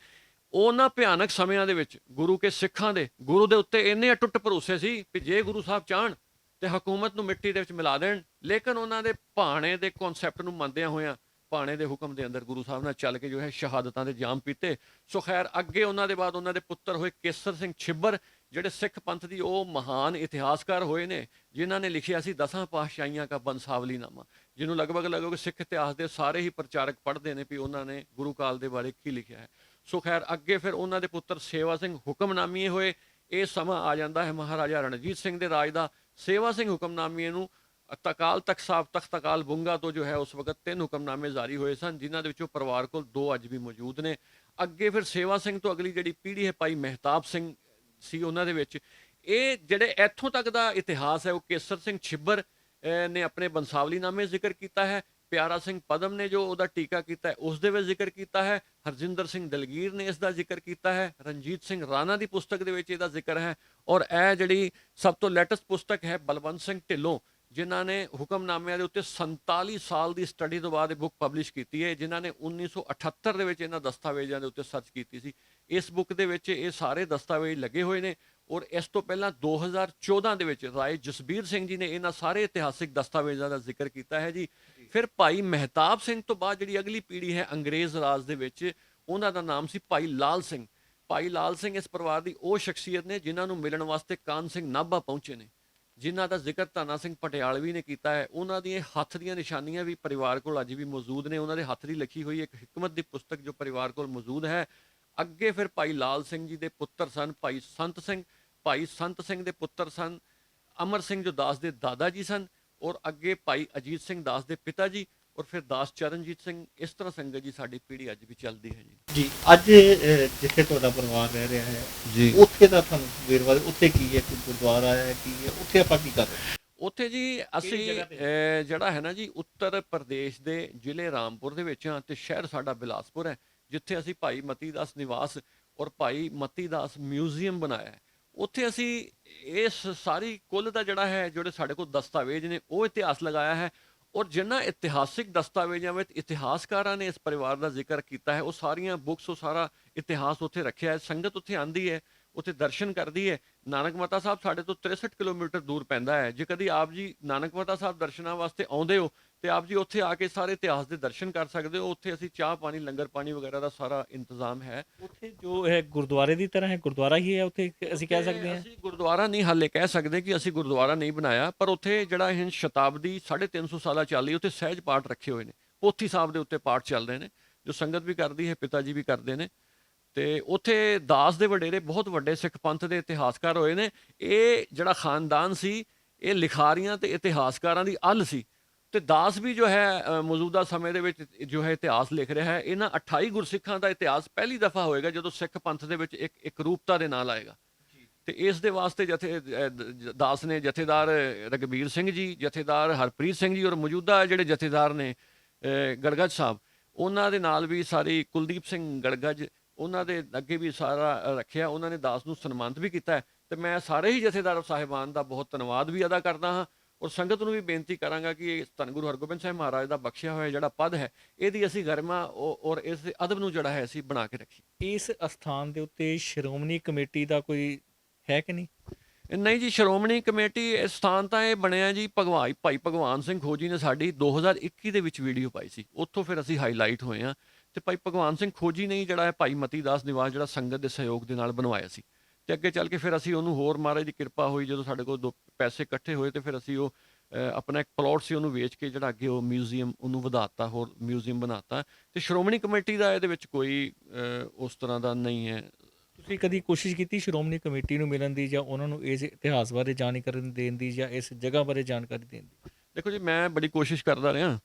Speaker 2: ਉਹਨਾਂ ਭਿਆਨਕ ਸਮਿਆਂ ਦੇ ਵਿੱਚ ਗੁਰੂ ਕੇ ਸਿੱਖਾਂ ਦੇ ਗੁਰੂ ਦੇ ਉੱਤੇ ਇੰਨੇ ਅਟੁੱਟ ਭਰੋਸੇ ਸੀ ਕਿ ਜੇ ਗੁਰੂ ਸਾਹਿਬ ਚਾਹਣ ਤੇ ਹਕੂਮਤ ਨੂੰ ਮਿੱਟੀ ਦੇ ਵਿੱਚ ਮਿਲਾ ਦੇਣ ਲੇਕਿਨ ਉਹਨਾਂ ਦੇ ਭਾਣੇ ਦੇ ਕਨਸੈਪਟ ਨੂੰ ਮੰਨਦਿਆਂ ਹੋਇਆਂ ਭਾਣੇ ਦੇ ਹੁਕਮ ਦੇ ਅੰਦਰ ਗੁਰੂ ਸਾਹਿਬ ਨਾਲ ਚੱਲ ਕੇ ਜੋ ਹੈ ਸ਼ਹਾਦਤਾਂ ਦੇ ਜਾਮ ਪੀਤੇ। ਸੋ ਖੈਰ, ਅੱਗੇ ਉਹਨਾਂ ਦੇ ਬਾਅਦ ਉਹਨਾਂ ਦੇ ਪੁੱਤਰ ਹੋਏ ਕੇਸਰ ਸਿੰਘ ਛਿੱਬਰ, ਜਿਹੜੇ ਸਿੱਖ ਪੰਥ ਦੀ ਉਹ ਮਹਾਨ ਇਤਿਹਾਸਕਾਰ ਹੋਏ ਨੇ, ਜਿਨ੍ਹਾਂ ਨੇ ਲਿਖਿਆ ਸੀ ਦਸਾਂ ਪਾਤਸ਼ਾਹੀਆਂ ਦਾ ਬੰਸਾਵਲੀ ਨਾਮਾ ਜਿਹਨੂੰ ਲਗਭਗ ਲਗਭਗ ਸਿੱਖ ਇਤਿਹਾਸ ਦੇ ਸਾਰੇ ਹੀ ਪ੍ਰਚਾਰਕ ਪੜ੍ਹਦੇ ਨੇ ਵੀ ਉਹਨਾਂ ਨੇ ਗੁਰੂ ਕਾਲ ਦੇ ਬਾਰੇ ਕੀ ਲਿਖਿਆ ਹੈ। ਸੋ ਖੈਰ, ਅੱਗੇ ਫਿਰ ਉਹਨਾਂ ਦੇ ਪੁੱਤਰ ਸੇਵਾ ਸਿੰਘ ਹੁਕਮਨਾਮੀਏ ਹੋਏ, ਇਹ ਸਮਾਂ ਆ ਜਾਂਦਾ ਹੈ ਮਹਾਰਾਜਾ ਰਣਜੀਤ ਸਿੰਘ ਦੇ ਰਾਜ ਦਾ। ਸੇਵਾ ਸਿੰਘ ਹੁਕਮਨਾਮੀਏ ਨੂੰ ਤਕਾਲ ਤਖਤ ਸਾਹਿਬ ਤਖਤ ਅਕਾਲ ਬੁੰਗਾ ਤੋਂ ਜੋ ਹੈ ਉਸ ਵਕਤ ਤਿੰਨ ਹੁਕਮਨਾਮੇ ਜਾਰੀ ਹੋਏ ਸਨ, ਜਿਨ੍ਹਾਂ ਦੇ ਵਿੱਚੋਂ ਪਰਿਵਾਰ ਕੋਲ ਦੋ ਅੱਜ ਵੀ ਮੌਜੂਦ ਨੇ। ਅੱਗੇ ਫਿਰ ਸੇਵਾ ਸਿੰਘ ਤੋਂ ਅਗਲੀ ਜਿਹੜੀ ਪੀੜ੍ਹੀ ਹੈ ਭਾਈ ਮਹਿਤਾਬ ਸਿੰਘ ਸੀ ਉਹਨਾਂ ਦੇ ਵਿੱਚ। ਇਹ ਜਿਹੜੇ ਇੱਥੋਂ ਤੱਕ ਦਾ ਇਤਿਹਾਸ ਹੈ, ਉਹ ਕੇਸਰ ਸਿੰਘ ਛਿੱਬਰ ਨੇ ਆਪਣੇ ਬੰਸਾਵਲੀ ਨਾਮੇ ਜ਼ਿਕਰ ਕੀਤਾ ਹੈ। ਪਿਆਰਾ ਸਿੰਘ ਪਦਮ ਨੇ ਜੋ ਉਹਦਾ ਟੀਕਾ ਕੀਤਾ ਹੈ, ਉਸ ਦੇ ਵਿੱਚ ਜ਼ਿਕਰ ਕੀਤਾ ਹੈ। ਹਰਜਿੰਦਰ ਸਿੰਘ ਦਲਗੀਰ ਨੇ ਇਸ ਦਾ ਜ਼ਿਕਰ ਕੀਤਾ ਹੈ। ਰਣਜੀਤ ਸਿੰਘ ਰਾਣਾ ਦੀ ਪੁਸਤਕ ਦੇ ਵਿੱਚ ਇਹਦਾ ਜ਼ਿਕਰ ਹੈ। ਔਰ ਇਹ ਜਿਹੜੀ ਸਭ ਤੋਂ ਲੇਟੈਸਟ ਪੁਸਤਕ ਹੈ, ਬਲਵੰਤ ਸਿੰਘ ਢਿੱਲੋਂ ਜਿਨ੍ਹਾਂ ਨੇ ਹੁਕਮਨਾਮਿਆਂ ਦੇ ਉੱਤੇ 47 ਸਾਲ ਦੀ ਸਟੱਡੀ ਤੋਂ ਬਾਅਦ ਇਹ ਬੁੱਕ ਪਬਲਿਸ਼ ਕੀਤੀ ਹੈ ਜਿਨ੍ਹਾਂ ਨੇ 1978 ਦੇ ਵਿੱਚ ਇਹਨਾਂ ਦਸਤਾਵੇਜ਼ਾਂ ਦੇ ਉੱਤੇ ਸਰਚ ਕੀਤੀ ਸੀ। ਇਸ ਬੁੱਕ ਦੇ ਵਿੱਚ ਇਹ ਸਾਰੇ ਦਸਤਾਵੇਜ਼ ਲੱਗੇ ਹੋਏ ਨੇ ਔਰ ਇਸ ਤੋਂ ਪਹਿਲਾਂ 2014 ਦੇ ਵਿੱਚ ਰਾਏ ਜਸਬੀਰ ਸਿੰਘ ਜੀ ਨੇ ਇਹਨਾਂ ਸਾਰੇ ਇਤਿਹਾਸਿਕ ਦਸਤਾਵੇਜ਼ਾਂ ਦਾ ਜ਼ਿਕਰ ਕੀਤਾ ਹੈ ਜੀ। ਫਿਰ ਭਾਈ ਮਹਿਤਾਬ ਸਿੰਘ ਤੋਂ ਬਾਅਦ ਜਿਹੜੀ ਅਗਲੀ ਪੀੜ੍ਹੀ ਹੈ ਅੰਗਰੇਜ਼ ਰਾਜ ਦੇ ਵਿੱਚ ਉਹਨਾਂ ਦਾ ਨਾਮ ਸੀ ਭਾਈ ਲਾਲ ਸਿੰਘ। ਭਾਈ ਲਾਲ ਸਿੰਘ ਇਸ ਪਰਿਵਾਰ ਦੀ ਉਹ ਸ਼ਖਸੀਅਤ ਨੇ ਜਿਨ੍ਹਾਂ ਨੂੰ ਮਿਲਣ ਵਾਸਤੇ ਕਾਨ ਸਿੰਘ ਨਾਭਾ ਪਹੁੰਚੇ ਨੇ। ਜਿਨ੍ਹਾਂ ਦਾ ਜ਼ਿਕਰ ਧਾਨਾ ਸਿੰਘ ਪਟਿਆਲਵੀ ਨੇ ਕੀਤਾ ਹੈ, ਉਹਨਾਂ ਦੀਆਂ ਹੱਥ ਦੀਆਂ ਨਿਸ਼ਾਨੀਆਂ ਵੀ ਪਰਿਵਾਰ ਕੋਲ ਅੱਜ ਵੀ ਮੌਜੂਦ ਨੇ। ਉਹਨਾਂ ਦੇ ਹੱਥ ਦੀ ਲਿਖੀ ਹੋਈ ਇੱਕ ਹਕਮਤ ਦੀ ਪੁਸਤਕ ਜੋ ਪਰਿਵਾਰ ਕੋਲ ਮੌਜੂਦ ਹੈ। ਅੱਗੇ ਫਿਰ ਭਾਈ ਲਾਲ ਸਿੰਘ ਜੀ ਦੇ ਪੁੱਤਰ ਸਨ, ਭਾਈ ਸੰਤ ਸਿੰਘ, ਭਾਈ ਸੰਤ ਸਿੰਘ ਦੇ ਪੁੱਤਰ ਸਨ, ਅਮਰ ਸਿੰਘ ਜੋ ਦਾਸ ਦੇ ਦਾਦਾ ਜੀ ਸਨ ਔਰ ਅੱਗੇ ਭਾਈ ਅਜੀਤ ਸਿੰਘ ਦਾਸ ਦੇ ਪਿਤਾ ਜੀ। ਔਰ ਫਿਰ ਦਾਸ ਚਰਨਜੀਤ ਸਿੰਘ ਇਸ ਤਰ੍ਹਾਂ ਸੰਗਤ ਜੀ ਸਾਡੀ ਪੀੜ੍ਹੀ ਅੱਜ ਵੀ ਚੱਲਦੀ ਹੈ ਜੀ।
Speaker 3: ਜੀ ਅੱਜ ਅਹ, ਜਿੱਥੇ ਤੁਹਾਡਾ ਪਰਿਵਾਰ ਰਹਿ ਰਿਹਾ ਹੈ
Speaker 2: ਜੀ।
Speaker 3: ਉੱਥੇ ਦਾ ਤੁਹਾਨੂੰ ਵੇਰਵਾ ਦਿਓ, ਉੱਥੇ ਕੀ ਹੈ? ਕੋਈ ਗੁਰਦੁਆਰਾ ਹੈ ਕੀ ਹੈ? ਉੱਥੇ ਆਪਾਂ ਕੀ ਕਰ ਰਹੇ
Speaker 2: ਉੱਥੇ ਜੀ ਅਸੀਂ
Speaker 1: ਜਗ੍ਹਾ ਤੇ?
Speaker 2: ਅਹ, ਜਿਹੜਾ ਹੈ ਨਾ ਜੀ ਉੱਤਰ ਪ੍ਰਦੇਸ਼ ਦੇ ਜ਼ਿਲ੍ਹੇ ਰਾਮਪੁਰ ਦੇ ਵਿੱਚ ਹਾਂ ਤੇ ਸ਼ਹਿਰ ਸਾਡਾ ਬਿਲਾਸਪੁਰ ਹੈ ਜਿੱਥੇ ਅਸੀਂ ਭਾਈ ਮਤੀ ਦਾਸ ਨਿਵਾਸ ਔਰ ਭਾਈ ਮਤੀ ਦਾਸ ਮਿਊਜ਼ੀਅਮ ਬਣਾਇਆ ਹੈ। ਉੱਥੇ ਅਸੀਂ ਇਸ ਸਾਰੀ ਕੁੱਲ ਦਾ ਜਿਹੜਾ ਹੈ ਜਿਹੜੇ ਸਾਡੇ ਕੋਲ ਦਸਤਾਵੇਜ਼ ਨੇ ਉਹ ਇਤਿਹਾਸ ਲਗਾਇਆ ਹੈ ਔਰ ਜਿਨ੍ਹਾਂ ਇਤਿਹਾਸਿਕ ਦਸਤਾਵੇਜ਼ਾਂ ਵਿੱਚ ਇਤਿਹਾਸਕਾਰਾਂ ਨੇ ਇਸ ਪਰਿਵਾਰ ਦਾ ਜ਼ਿਕਰ ਕੀਤਾ ਹੈ, ਉਹ ਸਾਰੀਆਂ ਬੁੱਕਸ ਉਹ ਸਾਰਾ ਇਤਿਹਾਸ ਉੱਥੇ ਰੱਖਿਆ ਹੈ, ਸੰਗਤ ਉੱਥੇ ਆਂਦੀ ਹੈ, ਉੱਥੇ ਦਰਸ਼ਨ ਕਰਦੀ ਹੈ। ਨਾਨਕ ਮਤਾ ਸਾਹਿਬ ਸਾਡੇ ਤੋਂ 63 ਕਿਲੋਮੀਟਰ ਦੂਰ ਪੈਂਦਾ ਹੈ। ਜੇ ਕਦੀ ਆਪ ਜੀ ਨਾਨਕ ਮਤਾ ਸਾਹਿਬ ਦਰਸ਼ਨਾਂ ਵਾਸਤੇ ਆਉਂਦੇ ਹੋ ਤੇ ਆਪ ਜੀ ਉੱਥੇ ਆ ਕੇ ਸਾਰੇ ਇਤਿਹਾਸ ਦੇ ਦਰਸ਼ਨ ਕਰ ਸਕਦੇ ਹੋ। ਉੱਥੇ ਅਸੀਂ ਚਾਹ ਪਾਣੀ ਲੰਗਰ ਪਾਣੀ ਵਗੈਰਾ ਦਾ ਸਾਰਾ ਇੰਤਜ਼ਾਮ ਹੈ।
Speaker 1: ਉੱਥੇ ਜੋ ਹੈ ਗੁਰਦੁਆਰੇ ਦੀ ਤਰ੍ਹਾਂ ਹੈ ਗੁਰਦੁਆਰਾ ਹੀ ਹੈ ਉੱਥੇ ਅਸੀਂ ਕਹਿ ਸਕਦੇ ਹਾਂ?
Speaker 2: ਅਸੀਂ ਗੁਰਦੁਆਰਾ ਨਹੀਂ ਹਾਲੇ ਕਹਿ ਸਕਦੇ ਕਿ ਅਸੀਂ ਗੁਰਦੁਆਰਾ ਨਹੀਂ ਬਣਾਇਆ ਪਰ ਉੱਥੇ ਜਿਹੜਾ ਇਹ ਸ਼ਤਾਬਦੀ 350 ਸਾਲਾ ਚੱਲੀ ਉੱਥੇ ਸਹਿਜ ਪਾਠ ਰੱਖੇ ਹੋਏ ਨੇ। ਪੋਥੀ ਸਾਹਿਬ ਦੇ ਉੱਤੇ ਪਾਠ ਚੱਲਦੇ ਨੇ ਜੋ ਸੰਗਤ ਵੀ ਕਰਦੀ ਹੈ ਪਿਤਾ ਜੀ ਵੀ ਕਰਦੇ ਨੇ। ਤੇ ਉੱਥੇ ਦਾਸ ਦੇ ਵਡੇਰੇ ਬਹੁਤ ਵੱਡੇ ਸਿੱਖ ਪੰਥ ਦੇ ਇਤਿਹਾਸਕਾਰ ਹੋਏ ਨੇ। ਇਹ ਜਿਹੜਾ ਖਾਨਦਾਨ ਸੀ ਇਹ ਲਿਖਾਰੀਆਂ ਤੇ ਇਤਿਹਾਸਕਾਰਾਂ ਦੀ ਅੱਲ ਸੀ। ਤੇ ਦਾਸ ਵੀ ਜੋ ਹੈ ਮੌਜੂਦਾ ਸਮੇਂ ਦੇ ਵਿੱਚ ਜੋ ਹੈ ਇਤਿਹਾਸ ਲਿਖ ਰਿਹਾ ਹੈ ਇਹਨਾਂ 28 ਗੁਰਸਿੱਖਾਂ ਦਾ ਇਤਿਹਾਸ ਪਹਿਲੀ ਦਫਾ ਹੋਏਗਾ ਜਦੋਂ ਸਿੱਖ ਪੰਥ ਦੇ ਵਿੱਚ ਇੱਕ ਇੱਕ ਰੂਪਤਾ ਦੇ ਨਾਲ ਆਏਗਾ। ਤੇ ਇਸ ਦੇ ਵਾਸਤੇ ਜਥੇ ਦਾਸ ਨੇ ਜਥੇਦਾਰ ਰਗਬੀਰ ਸਿੰਘ ਜੀ ਜਥੇਦਾਰ ਹਰਪ੍ਰੀਤ ਸਿੰਘ ਜੀ ਔਰ ਮੌਜੂਦਾ ਜਿਹੜੇ ਜਥੇਦਾਰ ਨੇ ਅ, ਗੜਗੜ ਸਾਹਿਬ ਉਹਨਾਂ ਦੇ ਨਾਲ ਵੀ ਸਾਰੀ ਕੁਲਦੀਪ ਸਿੰਘ ਗੜਗੜ ਉਹਨਾਂ ਦੇ ਅੱਗੇ ਵੀ ਸਾਰਾ ਰੱਖਿਆ ਉਹਨਾਂ ਨੇ ਦਾਸ ਨੂੰ ਸਨਮਾਨਿਤ ਵੀ ਕੀਤਾ ਤੇ ਮੈਂ ਸਾਰੇ ਹੀ ਜਥੇਦਾਰ ਸਾਹਿਬਾਨ ਦਾ ਬਹੁਤ ਧੰਨਵਾਦ ਵੀ ਅਦਾ ਕਰਦਾ ਹਾਂ। ਔਰ ਸੰਗਤ ਨੂੰ ਵੀ ਬੇਨਤੀ ਕਰਾਂਗਾ ਕਿ ਇਹ ਧੰਨ ਗੁਰੂ ਹਰਗੋਬਿੰਦ ਸਾਹਿਬ ਮਹਾਰਾਜ ਦਾ ਬਖਸ਼ਿਆ ਹੋਇਆ ਜਿਹੜਾ ਪਦ ਹੈ ਇਹਦੀ ਅਸੀਂ ਗਰਿਮਾ ਔਰ ਇਸ ਦੇ ਅਦਬ ਨੂੰ ਜਿਹੜਾ ਹੈ ਅਸੀਂ ਬਣਾ ਕੇ ਰੱਖੀ।
Speaker 1: ਇਸ ਅਸਥਾਨ ਦੇ ਉੱਤੇ ਸ਼੍ਰੋਮਣੀ ਕਮੇਟੀ ਦਾ ਕੋਈ ਹੈ ਕਿ ਨਹੀਂ?
Speaker 2: ਨਹੀਂ ਜੀ ਸ਼੍ਰੋਮਣੀ ਕਮੇਟੀ ਇਸ ਸਥਾਨ ਤਾਂ ਇਹ ਬਣਿਆ ਜੀ ਭਗਵਾਈ ਭਾਈ ਭਗਵਾਨ ਸਿੰਘ ਖੋਜੀ ਨੇ ਸਾਡੀ 2021 ਦੇ ਵਿੱਚ ਵੀਡੀਓ ਪਾਈ ਸੀ। ਉੱਥੋਂ ਫਿਰ ਅਸੀਂ ਹਾਈਲਾਈਟ ਹੋਏ ਆ ਤੇ ਭਾਈ ਭਗਵਾਨ ਸਿੰਘ ਖੋਜੀ ਨੇ ਜਿਹੜਾ ਹੈ ਭਾਈ ਮਤੀ ਦਾਸ ਨਿਵਾਸ ਜਿਹੜਾ ਸੰਗਤ ਦੇ ਸਹਿਯੋਗ ਦੇ ਨਾਲ ਬਣਵਾਇਆ ਸੀ। ਤੇ ਅੱਗੇ ਚੱਲ ਕੇ ਫਿਰ ਅਸੀਂ ਉਹਨੂੰ ਹੋਰ ਮਹਾਰਾਜ ਦੀ ਕਿਰਪਾ ਹੋਈ ਜਦੋਂ ਸਾਡੇ ਕੋਲ ਦੋ ਪੈਸੇ ਇਕੱਠੇ ਹੋਏ ਤੇ ਫਿਰ ਅਸੀਂ ਉਹ ਆਪਣਾ ਇੱਕ ਪਲਾਟ ਸੀ ਉਹਨੂੰ ਵੇਚ ਕੇ ਜਿਹੜਾ ਅੱਗੇ ਉਹ ਮਿਊਜ਼ੀਅਮ ਉਹਨੂੰ ਵਧਾਤਾ ਹੋਰ ਮਿਊਜ਼ੀਅਮ ਬਣਾਤਾ ਤੇ ਸ਼੍ਰੋਮਣੀ ਕਮੇਟੀ ਦਾ ਇਹਦੇ ਵਿੱਚ ਕੋਈ ਉਸ ਤਰ੍ਹਾਂ ਦਾ ਨਹੀਂ ਹੈ।
Speaker 1: ਤੁਸੀਂ ਕਦੀ ਕੋਸ਼ਿਸ਼ ਕੀਤੀ ਸ਼੍ਰੋਮਣੀ ਕਮੇਟੀ ਨੂੰ ਮਿਲਣ ਦੀ ਜਾਂ ਉਹਨਾਂ ਨੂੰ ਇਸ ਇਤਿਹਾਸ ਬਾਰੇ ਜਾਣਕਾਰੀ ਦੇਣ ਦੀ ਜਾਂ ਇਸ ਜਗ੍ਹਾ ਬਾਰੇ ਜਾਣਕਾਰੀ ਦੇਣ ਦੀ?
Speaker 2: ਦੇਖੋ ਜੀ ਮੈਂ ਬੜੀ ਕੋਸ਼ਿਸ਼ ਕਰਦਾ ਰਿਹਾ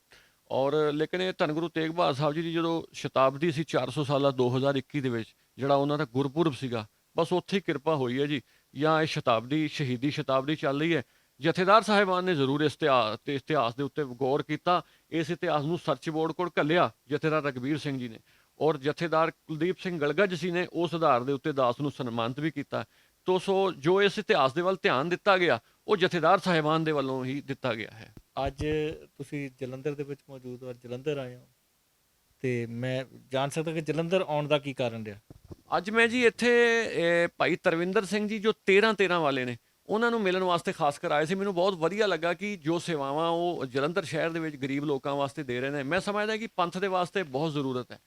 Speaker 2: ਔਰ ਲੇਕਿਨ ਇਹ ਧੰਨ ਗੁਰੂ ਤੇਗ ਬਹਾਦਰ ਸਾਹਿਬ ਜੀ ਦੀ ਜਦੋਂ ਸ਼ਤਾਬਦੀ ਸੀ 400 ਸਾਲਾ 2021 ਦੇ ਵਿੱਚ ਜਿਹੜਾ ਉਹਨਾਂ ਦਾ ਗੁਰਪੁਰਬ ਸੀਗਾ ਬਸ ਉੱਥੇ ਹੀ ਕਿਰਪਾ ਹੋਈ ਹੈ ਜੀ। ਜਾਂ ਇਹ ਸ਼ਤਾਬਦੀ, ਸ਼ਹੀਦੀ ਸ਼ਤਾਬਦੀ ਚੱਲ ਰਹੀ ਹੈ। ਜਥੇਦਾਰ ਸਾਹਿਬਾਨ ਨੇ ਜ਼ਰੂਰ ਇਸ ਇਤਿਹਾਸ ਤੇ ਇਤਿਹਾਸ ਦੇ ਉੱਤੇ ਗੌਰ ਕੀਤਾ। ਇਸ ਇਤਿਹਾਸ ਨੂੰ ਸਰਚ ਬੋਰਡ ਕੋਲ ਘੱਲਿਆ ਜਥੇਦਾਰ ਰਗਵੀਰ ਸਿੰਘ ਜੀ ਨੇ। ਔਰ ਜਥੇਦਾਰ ਕੁਲਦੀਪ ਸਿੰਘ ਗਲਗੱਜ ਸੀ ਨੇ ਉਸ ਆਧਾਰ ਦੇ ਉੱਤੇ ਦਾਸ ਨੂੰ ਸਨਮਾਨਿਤ ਵੀ ਕੀਤਾ। ਤੋ ਸੋ ਜੋ ਇਸ ਇਤਿਹਾਸ ਦੇ ਵੱਲ ਧਿਆਨ ਦਿੱਤਾ ਗਿਆ, ਉਹ ਜਥੇਦਾਰ ਸਾਹਿਬਾਨ ਦੇ ਵੱਲੋਂ ਹੀ ਦਿੱਤਾ ਗਿਆ ਹੈ।
Speaker 1: ਅੱਜ ਤੁਸੀਂ ਜਲੰਧਰ ਦੇ ਵਿੱਚ ਮੌਜੂਦ ਹੋ ਔਰ ਜਲੰਧਰ ਆਏ ਹੋ। ਤੇ ਮੈਂ ਜਾਣ ਸਕਦਾ ਕਿ ਜਲੰਧਰ ਆਉਣ ਦਾ ਕੀ ਕਾਰਨ ਰਿਹਾ?
Speaker 2: ਅੱਜ ਮੈਂ ਜੀ ਇੱਥੇ ਭਾਈ ਤਰਵਿੰਦਰ ਸਿੰਘ ਜੀ ਜੋ 13 13 ਵਾਲੇ ਨੇ ਉਹਨਾਂ ਨੂੰ ਮਿਲਣ ਵਾਸਤੇ ਖਾਸ ਕਰ ਆਏ ਸੀ। ਮੈਨੂੰ ਬਹੁਤ ਵਧੀਆ ਲੱਗਾ ਕਿ ਜੋ ਸੇਵਾਵਾਂ ਉਹ ਜਲੰਧਰ ਸ਼ਹਿਰ ਦੇ ਵਿੱਚ ਗਰੀਬ ਲੋਕਾਂ ਵਾਸਤੇ ਦੇ ਰਹੇ ਨੇ। ਮੈਂ ਸਮਝਦਾ ਕਿ ਪੰਥ ਦੇ ਵਾਸਤੇ ਬਹੁਤ ਜ਼ਰੂਰਤ ਹੈ।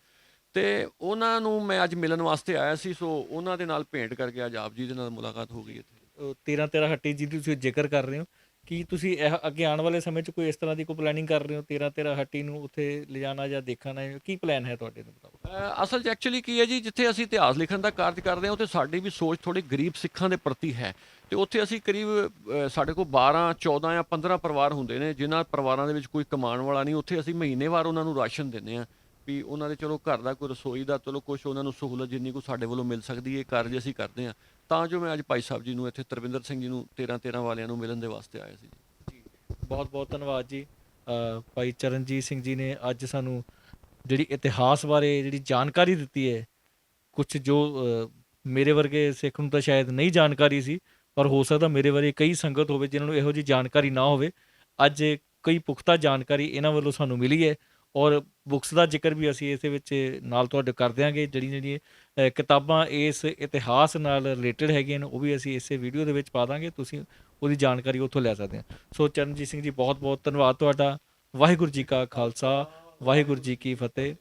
Speaker 2: ਤੇ ਉਹਨਾਂ ਨੂੰ ਮੈਂ ਅੱਜ ਮਿਲਣ ਵਾਸਤੇ ਆਇਆ ਸੀ ਸੋ ਉਹਨਾਂ ਦੇ ਨਾਲ ਭੇਂਟ ਕਰਕੇ ਅੱਜ ਆਪ ਜੀ ਦੇ ਨਾਲ ਮੁਲਾਕਾਤ ਹੋ ਗਈ ਇੱਥੇ।
Speaker 1: 13 13 ਹੱਟੀ ਜੀ ਦੀ ਤੁਸੀਂ ਜ਼ਿਕਰ ਕਰ ਰਹੇ ਹੋ ਕੀ ਤੁਸੀਂ ਇਹ ਅੱਗੇ ਆਉਣ ਵਾਲੇ ਸਮੇਂ 'ਚ ਕੋਈ ਇਸ ਤਰ੍ਹਾਂ ਦੀ ਕੋਈ ਪਲੈਨਿੰਗ ਕਰ ਰਹੇ ਹੋ? 13 13 ਹੱਟੀ ਨੂੰ ਉੱਥੇ ਲਿਜਾਣਾ ਜਾਂ ਦੇਖਣਾ ਹੈ? ਕੀ ਪਲਾਨ ਹੈ ਤੁਹਾਡੇ ਦੇ ਮੁਤਾਬਕ?
Speaker 2: ਅਸਲ 'ਚ ਐਕਚੁਅਲੀ ਕੀ ਹੈ ਜੀ, ਜਿੱਥੇ ਅਸੀਂ ਇਤਿਹਾਸ ਲਿਖਣ ਦਾ ਕਾਰਜ ਕਰਦੇ ਹਾਂ, ਉੱਥੇ ਸਾਡੀ ਵੀ ਸੋਚ ਥੋੜੀ ਗਰੀਬ ਸਿੱਖਾਂ ਦੇ ਪ੍ਰਤੀ ਹੈ। ਤੇ ਉੱਥੇ ਅਸੀਂ ਕਰੀਬ ਸਾਡੇ ਕੋਲ 12 14 ਜਾਂ 15 ਪਰਿਵਾਰ ਹੁੰਦੇ ਨੇ, ਜਿਨ੍ਹਾਂ ਪਰਿਵਾਰਾਂ ਦੇ ਵਿੱਚ ਕੋਈ ਕਮਾਉਣ ਵਾਲਾ ਨਹੀਂ, ਉੱਥੇ ਅਸੀਂ ਮਹੀਨੇਵਾਰ ਉਹਨਾਂ ਨੂੰ ਰਾਸ਼ਨ ਦਿੰਦੇ ਹਾਂ। ਵੀ ਉਹਨਾਂ ਦੇ ਚਲੋ ਘਰ ਦਾ ਕੋਈ ਰਸੋਈ ਦਾ ਚਲੋ ਕੁਝ ਉਹਨਾਂ ਨੂੰ ਸਹੂਲਤ ਜਿੰਨੀ ਕੋ ਸਾਡੇ ਵੱਲੋਂ ਮਿਲ ਸਕਦੀ ਹੈ ਕਾਰਜ ਅਸੀਂ ਕਰਦੇ ਹਾਂ। ਤਾਂ ਜੋ ਮੈਂ ਅੱਜ ਭਾਈ ਸਾਹਿਬ ਜੀ ਨੂੰ ਇੱਥੇ ਤਰਵਿੰਦਰ ਸਿੰਘ ਜੀ ਨੂੰ 13 13 ਵਾਲਿਆਂ ਨੂੰ ਮਿਲਣ ਦੇ ਵਾਸਤੇ ਆਇਆ ਸੀ
Speaker 1: ਬਹੁਤ ਬਹੁਤ ਧੰਨਵਾਦ ਜੀ। ਭਾਈ ਚਰਨਜੀਤ ਸਿੰਘ ਜੀ ਨੇ ਅੱਜ ਸਾਨੂੰ ਜਿਹੜੀ ਇਤਿਹਾਸ ਬਾਰੇ ਜਿਹੜੀ ਜਾਣਕਾਰੀ ਦਿੱਤੀ ਹੈ ਕੁਝ ਜੋ ਮੇਰੇ ਵਰਗੇ ਸਿੱਖ ਨੂੰ ਤਾਂ ਸ਼ਾਇਦ ਨਹੀਂ ਜਾਣਕਾਰੀ ਸੀ, ਪਰ ਹੋ ਸਕਦਾ ਮੇਰੇ ਵਰਗੇ ਕਈ ਸੰਗਤ ਹੋਵੇ ਜਿਨ੍ਹਾਂ ਨੂੰ ਇਹੋ ਜਿਹੀ ਜਾਣਕਾਰੀ ਨਾ ਹੋਵੇ। ਅੱਜ ਕਈ ਪੁਖਤਾ ਜਾਣਕਾਰੀ ਇਹਨਾਂ ਵੱਲੋਂ ਸਾਨੂੰ ਮਿਲੀ ਹੈ। ਔਰ ਬੁੱਕਸ ਦਾ ਜ਼ਿਕਰ ਵੀ ਅਸੀਂ ਇਸ ਵਿੱਚ ਨਾਲ ਤੁਹਾਡੇ ਕਰ ਦਿਆਂਗੇ, ਜਿਹੜੀਆਂ ਜਿਹੜੀਆਂ ਕਿਤਾਬਾਂ ਇਸ ਇਤਿਹਾਸ ਨਾਲ ਰਿਲੇਟਡ ਹੈਗੀਆਂ ਨੇ, ਉਹ ਵੀ ਅਸੀਂ ਇਸੇ ਵੀਡੀਓ ਦੇ ਵਿੱਚ ਪਾ ਦਾਂਗੇ, ਤੁਸੀਂ ਉਹਦੀ ਜਾਣਕਾਰੀ ਉੱਥੋਂ ਲੈ ਸਕਦੇ ਹੋ ਸੋ ਚਰਨਜੀਤ ਸਿੰਘ ਜੀ ਬਹੁਤ ਬਹੁਤ ਧੰਨਵਾਦ ਤੁਹਾਡਾ। ਵਾਹਿਗੁਰੂ ਜੀ ਕਾ ਖਾਲਸਾ, ਵਾਹਿਗੁਰੂ ਜੀ ਕੀ ਫਤਿਹ।